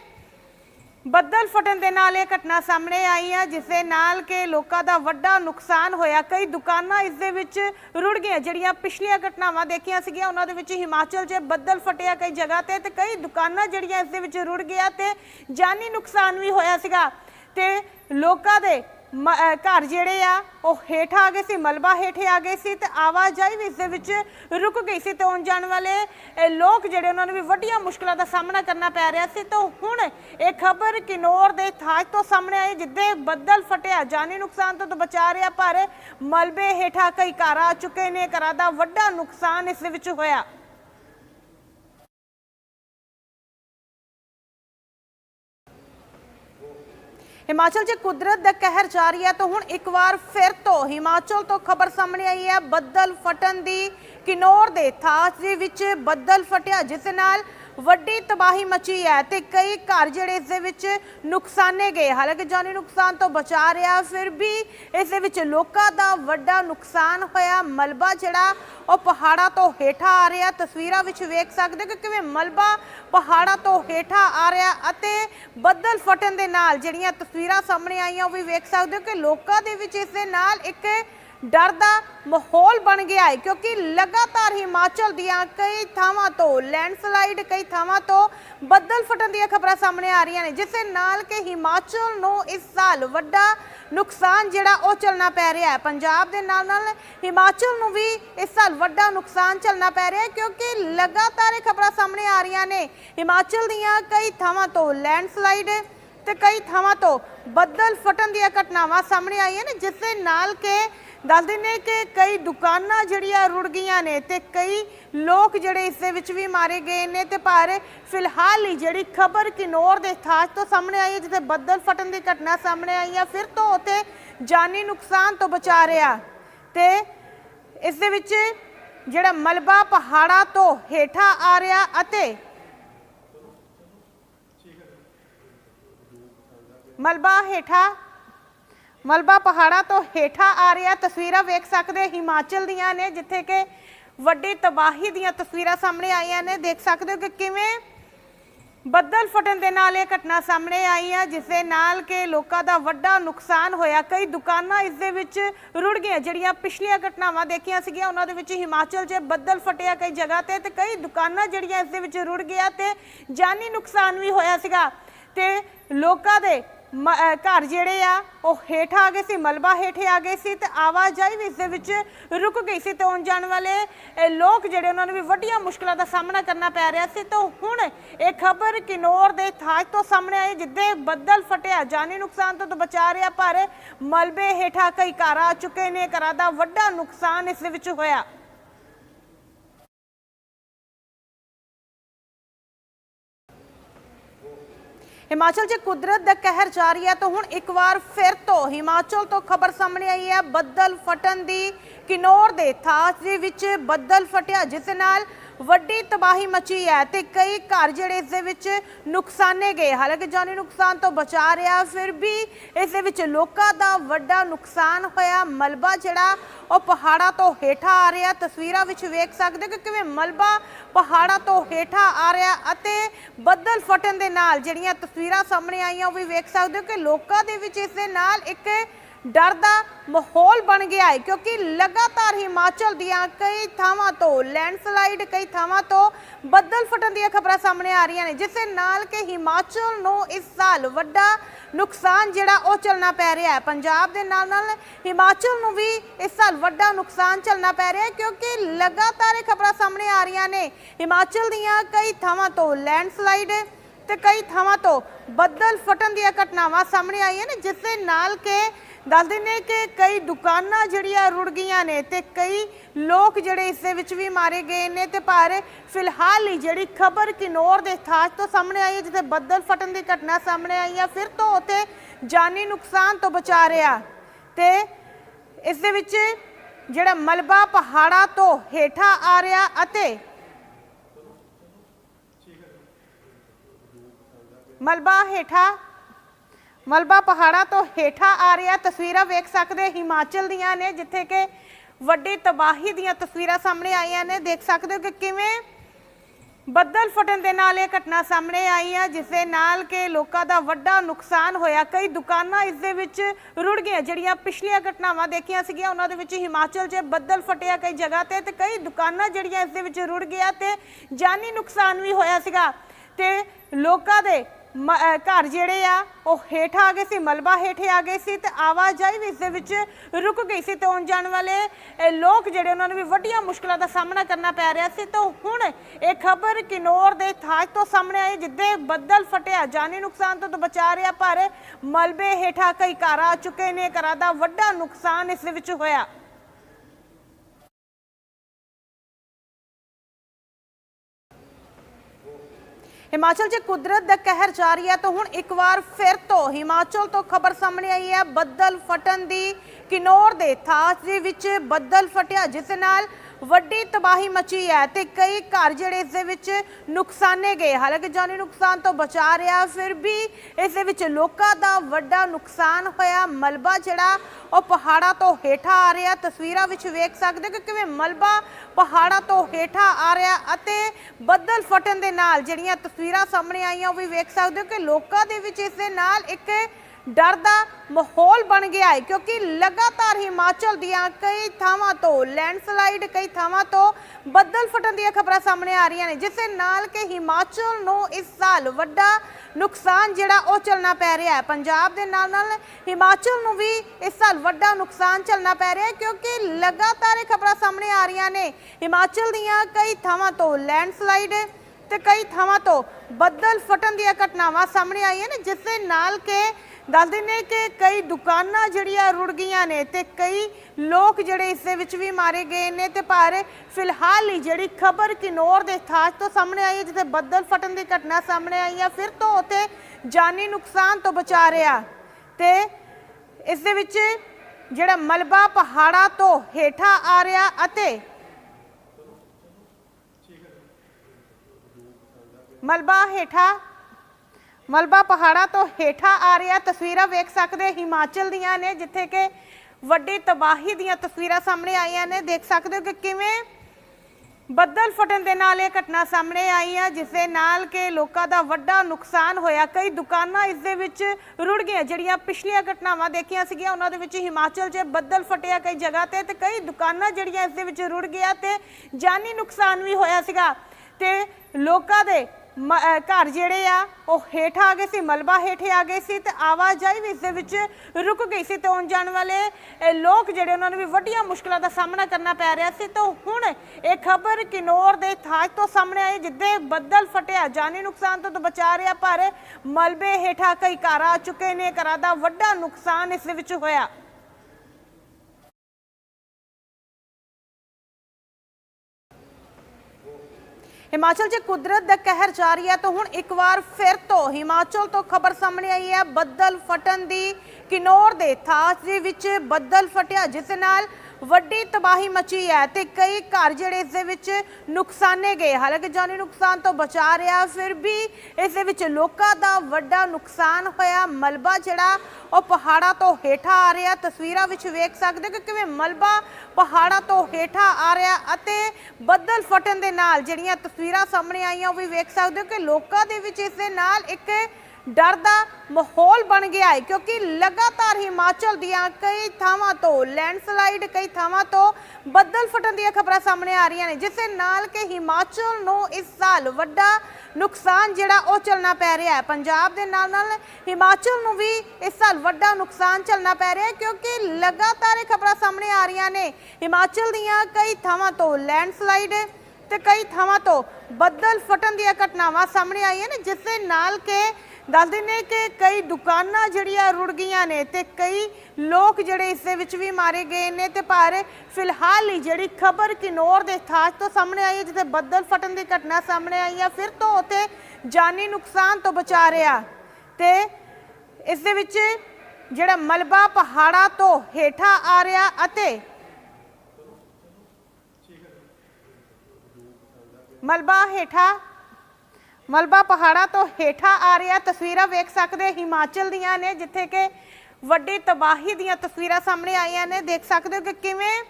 ਬੱਦਲ ਫਟਣ ਦੇ ਨਾਲ ਇਹ ਘਟਨਾ ਸਾਹਮਣੇ ਆਈ ਹੈ ਜਿਸ ਦੇ ਨਾਲ ਕਿ ਲੋਕਾਂ ਦਾ ਵੱਡਾ ਨੁਕਸਾਨ ਹੋਇਆ। ਕਈ ਦੁਕਾਨਾਂ ਇਸ ਦੇ ਵਿੱਚ ਰੁੜ ਗਈਆਂ, ਜਿਹੜੀਆਂ ਪਿਛਲੀਆਂ ਘਟਨਾਵਾਂ ਦੇਖੀਆਂ ਸੀਗੀਆਂ, ਉਹਨਾਂ ਦੇ ਵਿੱਚ ਹਿਮਾਚਲ 'ਚ ਬੱਦਲ ਫਟਿਆ ਕਈ ਜਗ੍ਹਾ ਤੇ ਤੇ ਕਈ ਦੁਕਾਨਾਂ ਜਿਹੜੀਆਂ ਇਸ ਦੇ ਵਿੱਚ ਰੁੜ ਗਿਆ ਤੇ ਜਾਨੀ ਨੁਕਸਾਨ ਵੀ ਹੋਇਆ ਸੀਗਾ ਤੇ ਲੋਕਾਂ ਦੇ ਘਰ ਜਿਹੜੇ ਆ, ਉਹ ਹੇਠ ਆ ਗਏ ਸੀ, ਮਲਬਾ ਹੇਠੇ ਆ ਗਏ ਸੀ ਤੇ ਆਵਾਜਾਈ ਵੀ ਇਸ ਦੇ ਵਿੱਚ ਰੁਕ ਗਈ ਸੀ ਤੇ ਆਉਣ ਜਾਣ ਵਾਲੇ ਲੋਕ ਜਿਹੜੇ ਉਹਨਾਂ ਨੂੰ ਵੀ ਵੱਡੀਆਂ ਮੁਸ਼ਕਲਾਂ ਦਾ ਸਾਹਮਣਾ ਕਰਨਾ ਪੈ ਰਿਹਾ ਸੀ। ਤਾਂ ਹੁਣ ਇਹ ਖਬਰ ਕਿਨੌਰ ਦੇ ਥਾਜ ਤੋਂ ਸਾਹਮਣੇ ਆਈ, ਜਿੱਦੇ ਬੱਦਲ ਫਟਿਆ, ਜਾਨੀ ਨੁਕਸਾਨ ਤੋਂ ਤਾਂ ਬਚਾ ਰਿਹਾ, ਪਰ ਮਲਬੇ ਹੇਠਾਂ ਕਈ ਘਰ ਆ ਚੁੱਕੇ ਨੇ, ਘਰਾਂ ਦਾ ਵੱਡਾ ਨੁਕਸਾਨ ਇਸ ਦੇ ਵਿੱਚ ਹੋਇਆ। ਹਿਮਾਚਲ 'ਚ ਕੁਦਰਤ ਦਾ ਕਹਿਰ ਜਾਰੀ ਹੈ ਤਾਂ ਹੁਣ ਇੱਕ ਵਾਰ ਫਿਰ ਤੋਂ ਹਿਮਾਚਲ ਤੋਂ ਖਬਰ ਸਾਹਮਣੇ ਆਈ ਹੈ। ਬੱਦਲ ਫਟਣ ਦੀ ਕਿਨੌਰ ਦੇ ਥਾਸ ਦੇ ਵਿੱਚ ਬੱਦਲ ਫਟਿਆ, ਜਿਸ ਨਾਲ ਵੱਡੀ ਤਬਾਹੀ ਮਚੀ ਹੈ ਤੇ ਕਈ ਘਰ ਜਿਹੜੇ ਇਸ ਦੇ ਵਿੱਚ ਨੁਕਸਾਨੇ ਗਏ। ਹਾਲਾਂਕਿ ਜਾਨੀ ਨੁਕਸਾਨ ਤੋਂ ਬਚਾ ਰਿਹਾ, ਫਿਰ ਵੀ ਇਸ ਦੇ ਵਿੱਚ ਲੋਕਾਂ ਦਾ ਵੱਡਾ ਨੁਕਸਾਨ ਹੋਇਆ। ਮਲਬਾ ਜਿਹੜਾ, ਉਹ ਪਹਾੜਾਂ ਤੋਂ ਹੇਠਾਂ ਆ ਰਿਹਾ। ਤਸਵੀਰਾਂ ਵਿੱਚ ਵੇਖ ਸਕਦੇ ਹੋ ਕਿ ਕਿਵੇਂ ਮਲਬਾ ਪਹਾੜਾਂ ਤੋਂ ਹੇਠਾਂ ਆ ਰਿਹਾ ਅਤੇ ਬੱਦਲ ਫਟਣ ਦੇ ਨਾਲ ਜਿਹੜੀਆਂ ਤਸਵੀਰਾਂ ਸਾਹਮਣੇ ਆਈਆਂ, ਉਹ ਵੀ ਵੇਖ ਸਕਦੇ ਹੋ ਕਿ ਲੋਕਾਂ ਦੇ ਵਿੱਚ ਇਸ ਦੇ ਨਾਲ ਇੱਕ ਡਰ ਦਾ ਮਾਹੌਲ ਬਣ ਗਿਆ ਹੈ ਕਿਉਂਕਿ ਲਗਾਤਾਰ ਹਿਮਾਚਲ ਦੀਆਂ ਕਈ ਥਾਵਾਂ ਤੋਂ ਲੈਂਡਸਲਾਈਡ, ਕਈ ਥਾਵਾਂ ਤੋਂ ਬੱਦਲ ਫਟਣ ਦੀਆਂ ਖਬਰਾਂ ਸਾਹਮਣੇ ਆ ਰਹੀਆਂ ਨੇ, ਜਿਸ ਨਾਲ ਕਿ ਹਿਮਾਚਲ ਨੂੰ ਇਸ ਸਾਲ ਵੱਡਾ ਨੁਕਸਾਨ ਜਿਹੜਾ ਉਹ ਚੱਲਣਾ ਪੈ ਰਿਹਾ ਹੈ। ਪੰਜਾਬ ਦੇ ਨਾਲ ਨਾਲ ਹਿਮਾਚਲ ਨੂੰ ਵੀ ਇਸ ਸਾਲ ਵੱਡਾ ਨੁਕਸਾਨ ਚੱਲਣਾ ਪੈ ਰਿਹਾ ਹੈ ਕਿਉਂਕਿ ਲਗਾਤਾਰ ਇਹ ਖਬਰਾਂ ਸਾਹਮਣੇ ਆ ਰਹੀਆਂ ਨੇ। ਹਿਮਾਚਲ ਦੀਆਂ ਕਈ ਥਾਵਾਂ ਤੋਂ ਲੈਂਡਸਲਾਈਡ ਤੇ ਕਈ ਥਾਵਾਂ ਤੋਂ ਬੱਦਲ ਫਟਣ ਦੀਆਂ ਘਟਨਾਵਾਂ ਸਾਹਮਣੇ ਆਈਆਂ ਨੇ, ਜਿਸ ਦੇ ਨਾਲ ਕਿ ਦੱਸ ਦਿੰਦੇ ਕਿ ਕਈ ਦੁਕਾਨਾਂ ਜਿਹੜੀਆਂ ਰੁੜ ਗਈਆਂ ਨੇ ਤੇ ਕਈ ਲੋਕ ਜਿਹੜੇ ਇਸ ਦੇ ਵਿੱਚ ਵੀ ਮਾਰੇ ਗਏ ਨੇ ਤੇ ਪਰ ਫਿਲਹਾਲ ਹੀ ਜਿਹੜੀ ਖਬਰ ਕਿਨੌਰ ਦੇ ਥਾਜ ਤੋਂ ਸਾਹਮਣੇ ਆਈ ਹੈ, ਜਿੱਥੇ ਬੱਦਲ ਫਟਣ ਦੀ ਘਟਨਾ ਸਾਹਮਣੇ ਆਈ ਹੈ, ਫਿਰ ਤੋਂ ਉੱਥੇ ਜਾਨੀ ਨੁਕਸਾਨ ਤੋਂ ਬਚਾ ਰਿਹਾ। ਤੇ ਇਸ ਦੇ ਵਿੱਚ ਜਿਹੜਾ ਮਲਬਾ ਪਹਾੜਾਂ ਤੋਂ ਹੇਠਾਂ ਆ ਰਿਹਾ ਅਤੇ ਮਲਬਾ ਹੇਠਾਂ ਮਲਬਾ ਪਹਾੜਾਂ ਤੋਂ ਹੇਠਾਂ ਆ ਰਿਹਾ ਤਸਵੀਰਾਂ ਵੇਖ ਸਕਦੇ ਹਿਮਾਚਲ ਦੀਆਂ ਨੇ, ਜਿੱਥੇ ਕਿ ਵੱਡੀ ਤਬਾਹੀ ਦੀਆਂ ਤਸਵੀਰਾਂ ਸਾਹਮਣੇ ਆਈਆਂ ਨੇ। ਦੇਖ ਸਕਦੇ ਹੋ ਕਿ ਕਿਵੇਂ ਬੱਦਲ ਫਟਣ ਦੇ ਨਾਲ ਇਹ ਘਟਨਾ ਸਾਹਮਣੇ ਆਈ ਹੈ ਜਿਸ ਦੇ ਨਾਲ ਕਿ ਲੋਕਾਂ ਦਾ ਵੱਡਾ ਨੁਕਸਾਨ ਹੋਇਆ। ਕਈ ਦੁਕਾਨਾਂ ਇਸ ਦੇ ਵਿੱਚ ਰੁੜ ਗਈਆਂ, ਜਿਹੜੀਆਂ ਪਿਛਲੀਆਂ ਘਟਨਾਵਾਂ ਦੇਖੀਆਂ ਸੀਗੀਆਂ, ਉਹਨਾਂ ਦੇ ਵਿੱਚ ਹਿਮਾਚਲ 'ਚ ਬੱਦਲ ਫਟਿਆ ਕਈ ਜਗ੍ਹਾ ਤੇ ਤੇ ਕਈ ਦੁਕਾਨਾਂ ਜਿਹੜੀਆਂ ਇਸ ਦੇ ਵਿੱਚ ਰੁੜ ਗਿਆ ਤੇ ਜਾਨੀ ਨੁਕਸਾਨ ਵੀ ਹੋਇਆ ਸੀਗਾ ਤੇ ਲੋਕਾਂ ਦੇ ਘਰ ਜਿਹੜੇ ਆ, ਉਹ ਹੇਠ ਆ ਗਏ ਸੀ, ਮਲਬਾ ਹੇਠੇ ਆ ਗਏ ਸੀ ਤੇ ਆਵਾਜਾਈ ਵੀ ਇਸ ਦੇ ਵਿੱਚ ਰੁਕ ਗਈ ਸੀ ਤੇ ਆਉਣ ਜਾਣ ਵਾਲੇ ਲੋਕ ਜਿਹੜੇ ਉਹਨਾਂ ਨੂੰ ਵੀ ਵੱਡੀਆਂ ਮੁਸ਼ਕਲਾਂ ਦਾ ਸਾਹਮਣਾ ਕਰਨਾ ਪੈ ਰਿਹਾ ਸੀ। ਤਾਂ ਹੁਣ ਇਹ ਖਬਰ ਕਿਨੌਰ ਦੇ ਥਾਜ ਤੋਂ ਸਾਹਮਣੇ ਆਈ ਜਿੱਦੇ ਬੱਦਲ ਫਟਿਆ। ਜਾਨੀ ਨੁਕਸਾਨ ਤੋਂ ਤਾਂ ਬਚਾ ਰਿਹਾ, ਪਰ ਮਲਬੇ ਹੇਠਾਂ ਕਈ ਘਰ ਆ ਚੁੱਕੇ ਨੇ, ਘਰਾਂ ਦਾ ਵੱਡਾ ਨੁਕਸਾਨ ਇਸ ਦੇ ਵਿੱਚ ਹੋਇਆ। ਹਿਮਾਚਲ 'ਚ ਕੁਦਰਤ ਦਾ ਕਹਿਰ ਜਾਰੀ ਹੈ, ਤਾਂ ਹੁਣ ਇੱਕ ਵਾਰ ਫਿਰ ਤੋਂ ਹਿਮਾਚਲ ਤੋਂ ਖਬਰ ਸਾਹਮਣੇ ਆਈ ਹੈ। ਬੱਦਲ ਫਟਣ ਦੀ ਕਿਨੌਰ ਦੇ ਥਾਸ ਦੇ ਵਿੱਚ ਬੱਦਲ ਫਟਿਆ, ਜਿਸ ਨਾਲ ਵੱਡੀ ਤਬਾਹੀ ਮਚੀ ਹੈ ਤੇ ਕਈ ਘਰ ਜਿਹੜੇ ਇਸ ਦੇ ਵਿੱਚ ਨੁਕਸਾਨੇ ਗਏ। ਹਾਲਾਂਕਿ ਜਾਨੀ ਨੁਕਸਾਨ ਤੋਂ ਬਚਾ ਰਿਹਾ, ਫਿਰ ਵੀ ਇਸ ਦੇ ਵਿੱਚ ਲੋਕਾਂ ਦਾ ਵੱਡਾ ਨੁਕਸਾਨ ਹੋਇਆ। ਮਲਬਾ ਜਿਹੜਾ, ਉਹ ਪਹਾੜਾਂ ਤੋਂ ਹੇਠਾਂ ਆ ਰਿਹਾ। ਤਸਵੀਰਾਂ ਵਿੱਚ ਵੇਖ ਸਕਦੇ ਹੋ ਕਿ ਕਿਵੇਂ ਮਲਬਾ ਪਹਾੜਾਂ ਤੋਂ ਹੇਠਾਂ ਆ ਰਿਹਾ ਅਤੇ ਬੱਦਲ ਫਟਣ ਦੇ ਨਾਲ ਜਿਹੜੀਆਂ ਤਸਵੀਰਾਂ ਸਾਹਮਣੇ ਆਈਆਂ, ਉਹ ਵੀ ਵੇਖ ਸਕਦੇ ਹੋ ਕਿ ਲੋਕਾਂ ਦੇ ਵਿੱਚ ਇਸ ਦੇ ਨਾਲ ਇੱਕ ਡਰ ਦਾ ਮਾਹੌਲ ਬਣ ਗਿਆ ਹੈ ਕਿਉਂਕਿ ਲਗਾਤਾਰ ਹਿਮਾਚਲ ਦੀਆਂ ਕਈ ਥਾਵਾਂ ਤੋਂ ਲੈਂਡਸਲਾਈਡ, ਕਈ ਥਾਵਾਂ ਤੋਂ ਬੱਦਲ ਫਟਣ ਦੀਆਂ ਖਬਰਾਂ ਸਾਹਮਣੇ ਆ ਰਹੀਆਂ ਨੇ ਜਿਸ ਦੇ ਨਾਲ ਕਿ ਹਿਮਾਚਲ ਨੂੰ ਇਸ ਸਾਲ ਵੱਡਾ ਨੁਕਸਾਨ ਜਿਹੜਾ ਉਹ ਚੱਲਣਾ ਪੈ ਰਿਹਾ ਹੈ। ਪੰਜਾਬ ਦੇ ਨਾਲ ਨਾਲ ਹਿਮਾਚਲ ਨੂੰ ਵੀ ਇਸ ਸਾਲ ਵੱਡਾ ਨੁਕਸਾਨ ਚੱਲਣਾ ਪੈ ਰਿਹਾ ਹੈ ਕਿਉਂਕਿ ਲਗਾਤਾਰ ਇਹ ਖਬਰਾਂ ਸਾਹਮਣੇ ਆ ਰਹੀਆਂ ਨੇ। ਹਿਮਾਚਲ ਦੀਆਂ ਕਈ ਥਾਵਾਂ ਤੋਂ ਲੈਂਡਸਲਾਈਡ ਤੇ ਕਈ ਥਾਵਾਂ ਤੋਂ ਬੱਦਲ ਫਟਣ ਦੀਆਂ ਘਟਨਾਵਾਂ ਸਾਹਮਣੇ ਆਈਆਂ ਨੇ, ਜਿਸ ਦੇ ਨਾਲ ਕਿ ਦੱਸ ਦਿੰਦੇ ਕਿ ਕਈ ਦੁਕਾਨਾਂ ਜਿਹੜੀਆਂ ਰੁੜ ਗਈਆਂ ਨੇ ਤੇ ਕਈ ਲੋਕ ਜਿਹੜੇ ਇਸ ਦੇ ਵਿੱਚ ਵੀ ਮਾਰੇ ਗਏ ਨੇ ਤੇ ਪਰ ਫਿਲਹਾਲ ਹੀ ਜਿਹੜੀ ਖਬਰ ਕਿਨੌਰ ਦੇ ਥਾਜ ਤੋਂ ਸਾਹਮਣੇ ਆਈ ਹੈ, ਜਿੱਥੇ ਬੱਦਲ ਫਟਣ ਦੀ ਘਟਨਾ ਸਾਹਮਣੇ ਆਈ ਹੈ, ਫਿਰ ਤੋਂ ਉੱਥੇ ਜਾਨੀ ਨੁਕਸਾਨ ਤੋਂ ਬਚਾ ਰਿਹਾ। ਤੇ ਇਸ ਦੇ ਵਿੱਚ ਜਿਹੜਾ ਮਲਬਾ ਪਹਾੜਾਂ ਤੋਂ ਹੇਠਾਂ ਆ ਰਿਹਾ ਅਤੇ ਮਲਬਾ ਹੇਠਾਂ ਮਲਬਾ ਪਹਾੜਾਂ ਤੋਂ ਹੇਠਾਂ ਆ ਰਿਹਾ ਤਸਵੀਰਾਂ ਵੇਖ ਸਕਦੇ ਹਿਮਾਚਲ ਦੀਆਂ ਨੇ, ਜਿੱਥੇ ਕਿ ਵੱਡੀ ਤਬਾਹੀ ਦੀਆਂ ਤਸਵੀਰਾਂ ਸਾਹਮਣੇ ਆਈਆਂ ਨੇ। ਦੇਖ ਸਕਦੇ ਹੋ ਕਿ ਕਿਵੇਂ ਬੱਦਲ ਫਟਣ ਦੇ ਨਾਲ ਇਹ ਘਟਨਾ ਸਾਹਮਣੇ ਆਈ ਹੈ ਜਿਸ ਦੇ ਨਾਲ ਕਿ ਲੋਕਾਂ ਦਾ ਵੱਡਾ ਨੁਕਸਾਨ ਹੋਇਆ। ਕਈ ਦੁਕਾਨਾਂ ਇਸ ਦੇ ਵਿੱਚ ਰੁੜ ਗਈਆਂ, ਜਿਹੜੀਆਂ ਪਿਛਲੀਆਂ ਘਟਨਾਵਾਂ ਦੇਖੀਆਂ ਸੀਗੀਆਂ, ਉਹਨਾਂ ਦੇ ਵਿੱਚ ਹਿਮਾਚਲ 'ਚ ਬੱਦਲ ਫਟਿਆ ਕਈ ਜਗ੍ਹਾ ਤੇ ਤੇ ਕਈ ਦੁਕਾਨਾਂ ਜਿਹੜੀਆਂ ਇਸ ਦੇ ਵਿੱਚ ਰੁੜ ਗਿਆ ਤੇ ਜਾਨੀ ਨੁਕਸਾਨ ਵੀ ਹੋਇਆ ਸੀਗਾ ਤੇ ਲੋਕਾਂ ਦੇ ਘਰ ਜਿਹੜੇ ਆ, ਉਹ ਹੇਠ ਆ ਗਏ ਸੀ, ਮਲਬਾ ਹੇਠੇ ਆ ਗਏ ਸੀ ਤੇ ਆਵਾਜਾਈ ਵੀ ਇਸ ਦੇ ਵਿੱਚ ਰੁਕ ਗਈ ਸੀ ਤੇ ਆਉਣ ਜਾਣ ਵਾਲੇ ਲੋਕ ਜਿਹੜੇ ਉਹਨਾਂ ਨੂੰ ਵੀ ਵੱਡੀਆਂ ਮੁਸ਼ਕਲਾਂ ਦਾ ਸਾਹਮਣਾ ਕਰਨਾ ਪੈ ਰਿਹਾ ਸੀ। ਤਾਂ ਹੁਣ ਇਹ ਖਬਰ ਕਿਨੌਰ ਦੇ ਥਾਜ ਤੋਂ ਸਾਹਮਣੇ ਆਈ, ਜਿੱਦੇ ਬੱਦਲ ਫਟਿਆ, ਜਾਨੀ ਨੁਕਸਾਨ ਤੋਂ ਤਾਂ ਬਚਾ ਰਿਹਾ, ਪਰ ਮਲਬੇ ਹੇਠਾਂ ਕਈ ਘਰ ਆ ਚੁੱਕੇ ਨੇ, ਘਰਾਂ ਦਾ ਵੱਡਾ ਨੁਕਸਾਨ ਇਸ ਦੇ ਵਿੱਚ ਹੋਇਆ। ਹਿਮਾਚਲ 'ਚ ਕੁਦਰਤ ਦਾ ਕਹਿਰ ਜਾਰੀ ਹੈ ਤਾਂ ਹੁਣ ਇੱਕ ਵਾਰ ਫਿਰ ਤੋਂ ਹਿਮਾਚਲ ਤੋਂ ਖਬਰ ਸਾਹਮਣੇ ਆਈ ਹੈ। ਬੱਦਲ ਫਟਣ ਦੀ ਕਿਨੌਰ ਦੇ ਥਾਸ ਦੇ ਵਿੱਚ ਬੱਦਲ ਫਟਿਆ, ਜਿਸ ਨਾਲ ਵੱਡੀ ਤਬਾਹੀ ਮਚੀ ਹੈ ਤੇ ਕਈ ਘਰ ਜਿਹੜੇ ਇਸ ਦੇ ਵਿੱਚ ਨੁਕਸਾਨੇ ਗਏ। ਹਾਲਾਂਕਿ ਜਾਨੀ ਨੁਕਸਾਨ ਤੋਂ ਬਚਾ ਰਿਹਾ, ਫਿਰ ਵੀ ਇਸ ਦੇ ਵਿੱਚ ਲੋਕਾਂ ਦਾ ਵੱਡਾ ਨੁਕਸਾਨ ਹੋਇਆ। ਮਲਬਾ ਜਿਹੜਾ, ਉਹ ਪਹਾੜਾਂ ਤੋਂ ਹੇਠਾਂ ਆ ਰਿਹਾ। ਤਸਵੀਰਾਂ ਵਿੱਚ ਵੇਖ ਸਕਦੇ ਹੋ ਕਿ ਕਿਵੇਂ ਮਲਬਾ ਪਹਾੜਾਂ ਤੋਂ ਹੇਠਾਂ ਆ ਰਿਹਾ ਅਤੇ ਬੱਦਲ ਫਟਣ ਦੇ ਨਾਲ ਜਿਹੜੀਆਂ ਤਸਵੀਰਾਂ ਸਾਹਮਣੇ ਆਈਆਂ, ਉਹ ਵੀ ਵੇਖ ਸਕਦੇ ਹੋ ਕਿ ਲੋਕਾਂ ਦੇ ਵਿੱਚ ਇਸ ਦੇ ਨਾਲ ਇੱਕ ਡਰ ਦਾ ਮਾਹੌਲ ਬਣ ਗਿਆ ਹੈ ਕਿਉਂਕਿ ਲਗਾਤਾਰ ਹਿਮਾਚਲ ਦੀਆਂ ਕਈ ਥਾਵਾਂ ਤੋਂ ਲੈਂਡਸਲਾਈਡ, ਕਈ ਥਾਵਾਂ ਤੋਂ ਬੱਦਲ ਫਟਣ ਦੀਆਂ ਖਬਰਾਂ ਸਾਹਮਣੇ ਆ ਰਹੀਆਂ ਨੇ, ਜਿਸ ਦੇ ਨਾਲ ਕਿ ਹਿਮਾਚਲ ਨੂੰ ਇਸ ਸਾਲ ਵੱਡਾ ਨੁਕਸਾਨ ਜਿਹੜਾ ਉਹ ਚੱਲਣਾ ਪੈ ਰਿਹਾ ਹੈ। ਪੰਜਾਬ ਦੇ ਨਾਲ ਨਾਲ ਹਿਮਾਚਲ ਨੂੰ ਵੀ ਇਸ ਸਾਲ ਵੱਡਾ ਨੁਕਸਾਨ ਚੱਲਣਾ ਪੈ ਰਿਹਾ ਹੈ ਕਿਉਂਕਿ ਲਗਾਤਾਰ ਇਹ ਖਬਰਾਂ ਸਾਹਮਣੇ ਆ ਰਹੀਆਂ ਨੇ। ਹਿਮਾਚਲ ਦੀਆਂ ਕਈ ਥਾਵਾਂ ਤੋਂ ਲੈਂਡਸਲਾਈਡ ਤੇ ਕਈ ਥਾਵਾਂ ਤੋਂ ਬੱਦਲ ਫਟਣ ਦੀਆਂ ਘਟਨਾਵਾਂ ਸਾਹਮਣੇ ਆਈਆਂ ਨੇ, ਜਿਸ ਦੇ ਨਾਲ ਕਿ ਦੱਸ ਦਿੰਦੇ ਕਿ ਕਈ ਦੁਕਾਨਾਂ ਜਿਹੜੀਆਂ ਰੁੜ ਗਈਆਂ ਨੇ ਤੇ ਕਈ ਲੋਕ ਜਿਹੜੇ ਇਸ ਦੇ ਵਿੱਚ ਵੀ ਮਾਰੇ ਗਏ ਨੇ ਤੇ ਪਰ ਫਿਲਹਾਲ ਹੀ ਜਿਹੜੀ ਖਬਰ ਕਿਨੌਰ ਦੇ ਥਾਜ ਤੋਂ ਸਾਹਮਣੇ ਆਈ ਹੈ, ਜਿੱਥੇ ਬੱਦਲ ਫਟਣ ਦੀ ਘਟਨਾ ਸਾਹਮਣੇ ਆਈ ਹੈ, ਫਿਰ ਤੋਂ ਉੱਥੇ ਜਾਨੀ ਨੁਕਸਾਨ ਤੋਂ ਬਚਾ ਰਿਹਾ। ਤੇ ਇਸ ਦੇ ਵਿੱਚ ਜਿਹੜਾ ਮਲਬਾ ਪਹਾੜਾਂ ਤੋਂ ਹੇਠਾਂ ਆ ਰਿਹਾ ਅਤੇ ਮਲਬਾ ਹੇਠਾਂ ਮਲਬਾ ਪਹਾੜਾਂ ਤੋਂ ਹੇਠਾਂ ਆ ਰਿਹਾ ਤਸਵੀਰਾਂ ਵੇਖ ਸਕਦੇ ਹਿਮਾਚਲ ਦੀਆਂ ਨੇ, ਜਿੱਥੇ ਕਿ ਵੱਡੀ ਤਬਾਹੀ ਦੀਆਂ ਤਸਵੀਰਾਂ ਸਾਹਮਣੇ ਆਈਆਂ ਨੇ। ਦੇਖ ਸਕਦੇ ਹੋ ਕਿ ਕਿਵੇਂ ਬੱਦਲ ਫਟਣ ਦੇ ਨਾਲ ਇਹ ਘਟਨਾ ਸਾਹਮਣੇ ਆਈ ਹੈ ਜਿਸ ਦੇ ਨਾਲ ਕਿ ਲੋਕਾਂ ਦਾ ਵੱਡਾ ਨੁਕਸਾਨ ਹੋਇਆ। ਕਈ ਦੁਕਾਨਾਂ ਇਸ ਦੇ ਵਿੱਚ ਰੁੜ ਗਈਆਂ, ਜਿਹੜੀਆਂ ਪਿਛਲੀਆਂ ਘਟਨਾਵਾਂ ਦੇਖੀਆਂ ਸੀਗੀਆਂ, ਉਹਨਾਂ ਦੇ ਵਿੱਚ ਹਿਮਾਚਲ 'ਚ ਬੱਦਲ ਫਟਿਆ ਕਈ ਜਗ੍ਹਾ ਤੇ ਤੇ ਕਈ ਦੁਕਾਨਾਂ ਜਿਹੜੀਆਂ ਇਸ ਦੇ ਵਿੱਚ ਰੁੜ ਗਿਆ ਤੇ ਜਾਨੀ ਨੁਕਸਾਨ ਵੀ ਹੋਇਆ ਸੀਗਾ। ਤੇ ਲੋਕਾਂ ਦੇ ਘਰ ਜਿਹੜੇ ਆ, ਉਹ ਹੇਠ ਆ ਗਏ ਸੀ, ਮਲਬਾ ਹੇਠੇ ਆ ਗਏ ਸੀ ਤੇ ਆਵਾਜਾਈ ਵੀ ਇਸ ਦੇ ਵਿੱਚ ਰੁਕ ਗਈ ਸੀ ਤੇ ਆਉਣ ਜਾਣ ਵਾਲੇ ਲੋਕ ਜਿਹੜੇ ਉਹਨਾਂ ਨੂੰ ਵੀ ਵੱਡੀਆਂ ਮੁਸ਼ਕਲਾਂ ਦਾ ਸਾਹਮਣਾ ਕਰਨਾ ਪੈ ਰਿਹਾ ਸੀ। ਤਾਂ ਹੁਣ ਇਹ ਖਬਰ ਕਿਨੌਰ ਦੇ ਥਾਜ ਤੋਂ ਸਾਹਮਣੇ ਆਈ, ਜਿੱਦੇ ਬੱਦਲ ਫਟਿਆ, ਜਾਨੀ ਨੁਕਸਾਨ ਤੋਂ ਬਚਾ ਰਿਹਾ, ਪਰ ਮਲਬੇ ਹੇਠਾਂ ਕਈ ਘਰ ਆ ਚੁੱਕੇ ਨੇ, ਘਰਾਂ ਦਾ ਵੱਡਾ ਨੁਕਸਾਨ ਇਸ ਦੇ ਵਿੱਚ ਹੋਇਆ। ਹਿਮਾਚਲ 'ਚ ਕੁਦਰਤ ਦਾ ਕਹਿਰ ਜਾਰੀ ਹੈ ਤਾਂ ਹੁਣ ਇੱਕ ਵਾਰ ਫਿਰ ਤੋਂ ਹਿਮਾਚਲ ਤੋਂ ਖਬਰ ਸਾਹਮਣੇ ਆਈ ਹੈ। ਬੱਦਲ ਫਟਣ ਦੀ ਕਿਨੌਰ ਦੇ ਥਾਸ ਦੇ ਵਿੱਚ ਬੱਦਲ ਫਟਿਆ, ਜਿਸ ਨਾਲ ਵੱਡੀ ਤਬਾਹੀ ਮਚੀ ਹੈ ਤੇ ਕਈ ਘਰ ਜਿਹੜੇ ਇਸ ਦੇ ਵਿੱਚ ਨੁਕਸਾਨੇ ਗਏ। ਹਾਲਾਂਕਿ ਜਾਨੀ ਨੁਕਸਾਨ ਤੋਂ ਬਚਾ ਰਿਹਾ, ਫਿਰ ਵੀ ਇਸ ਦੇ ਵਿੱਚ ਲੋਕਾਂ ਦਾ ਵੱਡਾ ਨੁਕਸਾਨ ਹੋਇਆ। ਮਲਬਾ ਜਿਹੜਾ, ਉਹ ਪਹਾੜਾਂ ਤੋਂ ਹੇਠਾਂ ਆ ਰਿਹਾ। ਤਸਵੀਰਾਂ ਵਿੱਚ ਵੇਖ ਸਕਦੇ ਹੋ ਕਿ ਕਿਵੇਂ ਮਲਬਾ ਪਹਾੜਾਂ ਤੋਂ ਹੇਠਾਂ ਆ ਰਿਹਾ ਅਤੇ ਬੱਦਲ ਫਟਣ ਦੇ ਨਾਲ ਜਿਹੜੀਆਂ ਤਸਵੀਰਾਂ ਸਾਹਮਣੇ ਆਈਆਂ, ਉਹ ਵੀ ਵੇਖ ਸਕਦੇ ਹੋ ਕਿ ਲੋਕਾਂ ਦੇ ਵਿੱਚ ਇਸ ਦੇ ਨਾਲ ਇੱਕ ਡਰ ਦਾ ਮਾਹੌਲ ਬਣ ਗਿਆ ਹੈ ਕਿਉਂਕਿ ਲਗਾਤਾਰ ਹਿਮਾਚਲ ਦੀਆਂ ਕਈ ਥਾਵਾਂ ਤੋਂ ਲੈਂਡਸਲਾਈਡ, ਕਈ ਥਾਵਾਂ ਤੋਂ ਬੱਦਲ ਫਟਣ ਦੀਆਂ ਖਬਰਾਂ ਸਾਹਮਣੇ ਆ ਰਹੀਆਂ ਨੇ, ਜਿਸ ਦੇ ਨਾਲ ਕਿ ਹਿਮਾਚਲ ਨੂੰ ਇਸ ਸਾਲ ਵੱਡਾ ਨੁਕਸਾਨ ਜਿਹੜਾ ਉਹ ਚੱਲਣਾ ਪੈ ਰਿਹਾ ਹੈ। ਪੰਜਾਬ ਦੇ ਨਾਲ ਨਾਲ ਹਿਮਾਚਲ ਨੂੰ ਵੀ ਇਸ ਸਾਲ ਵੱਡਾ ਨੁਕਸਾਨ ਚੱਲਣਾ ਪੈ ਰਿਹਾ ਹੈ ਕਿਉਂਕਿ ਲਗਾਤਾਰ ਇਹ ਖਬਰਾਂ ਸਾਹਮਣੇ ਆ ਰਹੀਆਂ ਨੇ। ਹਿਮਾਚਲ ਦੀਆਂ ਕਈ ਥਾਵਾਂ ਤੋਂ ਲੈਂਡਸਲਾਈਡ ਤੇ ਕਈ ਥਾਵਾਂ ਤੋਂ ਬੱਦਲ ਫਟਣ ਦੀਆਂ ਘਟਨਾਵਾਂ ਸਾਹਮਣੇ ਆਈਆਂ ਨੇ, ਜਿਸ ਦੇ ਨਾਲ ਕਿ ਦੱਸ ਦਿੰਦੇ ਕਿ ਕਈ ਦੁਕਾਨਾਂ ਜਿਹੜੀਆਂ ਰੁੜ ਗਈਆਂ ਨੇ ਤੇ ਕਈ ਲੋਕ ਜਿਹੜੇ ਇਸ ਦੇ ਵਿੱਚ ਵੀ ਮਾਰੇ ਗਏ ਨੇ ਤੇ ਪਰ ਫਿਲਹਾਲ ਹੀ ਜਿਹੜੀ ਖਬਰ ਕਿਨੌਰ ਦੇ ਥਾਜ ਤੋਂ ਸਾਹਮਣੇ ਆਈ ਹੈ, ਜਿੱਥੇ ਬੱਦਲ ਫਟਣ ਦੀ ਘਟਨਾ ਸਾਹਮਣੇ ਆਈ ਹੈ, ਫਿਰ ਤੋਂ ਉੱਥੇ ਜਾਨੀ ਨੁਕਸਾਨ ਤੋਂ ਬਚਾ ਰਿਹਾ। ਤੇ ਇਸ ਦੇ ਵਿੱਚ ਜਿਹੜਾ ਮਲਬਾ ਪਹਾੜਾਂ ਤੋਂ ਹੇਠਾਂ ਆ ਰਿਹਾ ਅਤੇ ਮਲਬਾ ਹੇਠਾਂ ਮਲਬਾ ਪਹਾੜਾਂ ਤੋਂ ਹੇਠਾਂ ਆ ਰਿਹਾ ਤਸਵੀਰਾਂ ਵੇਖ ਸਕਦੇ ਹਿਮਾਚਲ ਦੀਆਂ ਨੇ, ਜਿੱਥੇ ਕਿ ਵੱਡੀ ਤਬਾਹੀ ਦੀਆਂ ਤਸਵੀਰਾਂ ਸਾਹਮਣੇ ਆਈਆਂ ਨੇ। ਦੇਖ ਸਕਦੇ ਹੋ ਕਿ ਕਿਵੇਂ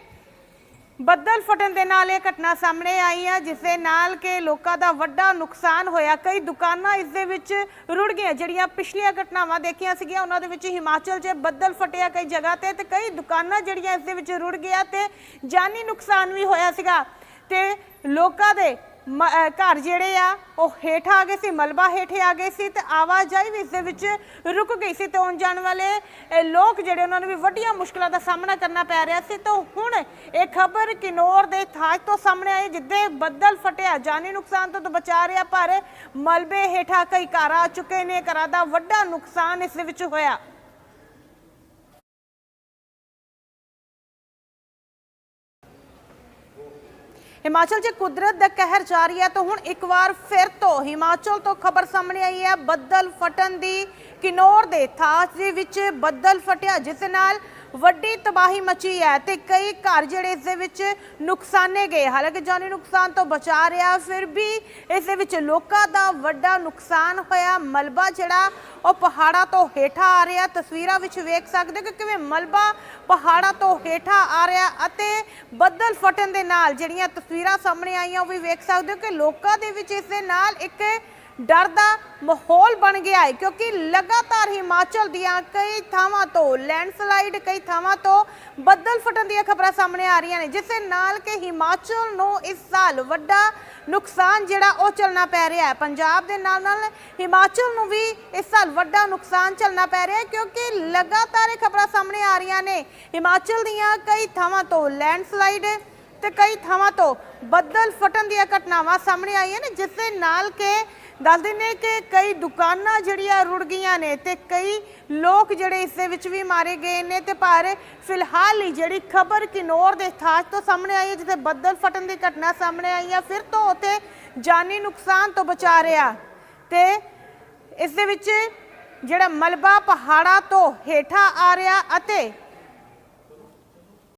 ਬੱਦਲ ਫਟਣ ਦੇ ਨਾਲ ਇਹ ਘਟਨਾ ਸਾਹਮਣੇ ਆਈ ਹੈ ਜਿਸ ਦੇ ਨਾਲ ਕਿ ਲੋਕਾਂ ਦਾ ਵੱਡਾ ਨੁਕਸਾਨ ਹੋਇਆ। ਕਈ ਦੁਕਾਨਾਂ ਇਸ ਦੇ ਵਿੱਚ ਰੁੜ ਗਈਆਂ, ਜਿਹੜੀਆਂ ਪਿਛਲੀਆਂ ਘਟਨਾਵਾਂ ਦੇਖੀਆਂ ਸੀਗੀਆਂ, ਉਹਨਾਂ ਦੇ ਵਿੱਚ ਹਿਮਾਚਲ 'ਚ ਬੱਦਲ ਫਟਿਆ ਕਈ ਜਗ੍ਹਾ ਤੇ ਤੇ ਕਈ ਦੁਕਾਨਾਂ ਜਿਹੜੀਆਂ ਇਸ ਦੇ ਵਿੱਚ ਰੁੜ ਗਿਆ ਤੇ ਜਾਨੀ ਨੁਕਸਾਨ ਵੀ ਹੋਇਆ ਸੀਗਾ ਤੇ ਲੋਕਾਂ ਦੇ ਘਰ ਜਿਹੜੇ ਆ, ਉਹ ਹੇਠ ਆ ਗਏ ਸੀ, ਮਲਬਾ ਹੇਠੇ ਆ ਗਏ ਸੀ ਤੇ ਆਵਾਜਾਈ ਵੀ ਇਸ ਦੇ ਵਿੱਚ ਰੁਕ ਗਈ ਸੀ ਤੇ ਆਉਣ ਜਾਣ ਵਾਲੇ ਲੋਕ ਜਿਹੜੇ ਉਹਨਾਂ ਨੂੰ ਵੀ ਵੱਡੀਆਂ ਮੁਸ਼ਕਲਾਂ ਦਾ ਸਾਹਮਣਾ ਕਰਨਾ ਪੈ ਰਿਹਾ ਸੀ। ਤਾਂ ਹੁਣ ਇਹ ਖਬਰ ਕਿਨੌਰ ਦੇ ਥਾਜ ਤੋਂ ਸਾਹਮਣੇ ਆਈ, ਜਿੱਦੇ ਬੱਦਲ ਫਟਿਆ, ਜਾਨੀ ਨੁਕਸਾਨ ਤੋਂ ਬਚਾ ਰਿਹਾ, ਪਰ ਮਲਬੇ ਹੇਠਾਂ ਕਈ ਘਰ ਆ ਚੁੱਕੇ ਨੇ, ਘਰਾਂ ਦਾ ਵੱਡਾ ਨੁਕਸਾਨ ਇਸ ਦੇ ਵਿੱਚ ਹੋਇਆ। ਹਿਮਾਚਲ 'ਚ ਕੁਦਰਤ ਦਾ ਕਹਿਰ ਜਾਰੀ ਹੈ ਤਾਂ ਹੁਣ ਇੱਕ ਵਾਰ ਫਿਰ ਤੋਂ ਹਿਮਾਚਲ ਤੋਂ ਖਬਰ ਸਾਹਮਣੇ ਆਈ ਹੈ। ਬੱਦਲ ਫਟਣ ਦੀ ਕਿਨੌਰ ਦੇ ਥਾਸ ਦੇ ਵਿੱਚ ਬੱਦਲ ਫਟਿਆ, ਜਿਸ ਨਾਲ ਵੱਡੀ ਤਬਾਹੀ ਮਚੀ ਹੈ ਤੇ ਕਈ ਘਰ ਜਿਹੜੇ ਇਸ ਦੇ ਵਿੱਚ ਨੁਕਸਾਨੇ ਗਏ। ਹਾਲਾਂਕਿ ਜਾਨੀ ਨੁਕਸਾਨ ਤੋਂ ਬਚਾ ਰਿਹਾ, ਫਿਰ ਵੀ ਇਸ ਦੇ ਵਿੱਚ ਲੋਕਾਂ ਦਾ ਵੱਡਾ ਨੁਕਸਾਨ ਹੋਇਆ। ਮਲਬਾ ਜਿਹੜਾ, ਉਹ ਪਹਾੜਾਂ ਤੋਂ ਹੇਠਾਂ ਆ ਰਿਹਾ। ਤਸਵੀਰਾਂ ਵਿੱਚ ਵੇਖ ਸਕਦੇ ਹੋ ਕਿ ਕਿਵੇਂ ਮਲਬਾ ਪਹਾੜਾਂ ਤੋਂ ਹੇਠਾਂ ਆ ਰਿਹਾ ਅਤੇ ਬੱਦਲ ਫਟਣ ਦੇ ਨਾਲ ਜਿਹੜੀਆਂ ਤਸਵੀਰਾਂ ਸਾਹਮਣੇ ਆਈਆਂ, ਉਹ ਵੀ ਵੇਖ ਸਕਦੇ ਹੋ ਕਿ ਲੋਕਾਂ ਦੇ ਵਿੱਚ ਇਸ ਦੇ ਨਾਲ ਇੱਕ ਡਰ ਦਾ ਮਾਹੌਲ ਬਣ ਗਿਆ ਹੈ ਕਿਉਂਕਿ ਲਗਾਤਾਰ ਹਿਮਾਚਲ ਦੀਆਂ ਕਈ ਥਾਵਾਂ ਤੋਂ ਲੈਂਡਸਲਾਈਡ, ਕਈ ਥਾਵਾਂ ਤੋਂ ਬੱਦਲ ਫਟਣ ਦੀਆਂ ਖਬਰਾਂ ਸਾਹਮਣੇ ਆ ਰਹੀਆਂ ਨੇ, ਜਿਸ ਦੇ ਨਾਲ ਕਿ ਹਿਮਾਚਲ ਨੂੰ ਇਸ ਸਾਲ ਵੱਡਾ ਨੁਕਸਾਨ ਜਿਹੜਾ ਉਹ ਚੱਲਣਾ ਪੈ ਰਿਹਾ ਹੈ। ਪੰਜਾਬ ਦੇ ਨਾਲ ਨਾਲ ਹਿਮਾਚਲ ਨੂੰ ਵੀ ਇਸ ਸਾਲ ਵੱਡਾ ਨੁਕਸਾਨ ਚੱਲਣਾ ਪੈ ਰਿਹਾ ਹੈ ਕਿਉਂਕਿ ਲਗਾਤਾਰ ਇਹ ਖਬਰਾਂ ਸਾਹਮਣੇ ਆ ਰਹੀਆਂ ਨੇ। ਹਿਮਾਚਲ ਦੀਆਂ ਕਈ ਥਾਵਾਂ ਤੋਂ ਲੈਂਡਸਲਾਈਡ ਤੇ ਕਈ ਥਾਵਾਂ ਤੋਂ ਬੱਦਲ ਫਟਣ ਦੀਆਂ ਘਟਨਾਵਾਂ ਸਾਹਮਣੇ ਆਈਆਂ ਨੇ, ਜਿਸ ਦੇ ਨਾਲ ਕਿ ਦੱਸ ਦਿੰਦੇ ਕਿ ਕਈ ਦੁਕਾਨਾਂ ਜਿਹੜੀਆਂ ਰੁੜ ਗਈਆਂ ਨੇ ਤੇ ਕਈ ਲੋਕ ਜਿਹੜੇ ਇਸ ਦੇ ਵਿੱਚ ਵੀ ਮਾਰੇ ਗਏ ਨੇ ਤੇ ਪਰ ਫਿਲਹਾਲ ਹੀ ਜਿਹੜੀ ਖਬਰ ਕਿਨੌਰ ਦੇ ਥਾਜ ਤੋਂ ਸਾਹਮਣੇ ਆਈ ਹੈ, ਜਿੱਥੇ ਬੱਦਲ ਫਟਣ ਦੀ ਘਟਨਾ ਸਾਹਮਣੇ ਆਈ ਹੈ, ਫਿਰ ਤੋਂ ਉੱਥੇ ਜਾਨੀ ਨੁਕਸਾਨ ਤੋਂ ਬਚਾ ਰਿਹਾ। ਤੇ ਇਸ ਦੇ ਵਿੱਚ ਜਿਹੜਾ ਮਲਬਾ ਪਹਾੜਾਂ ਤੋਂ ਹੇਠਾਂ ਆ ਰਿਹਾ ਅਤੇ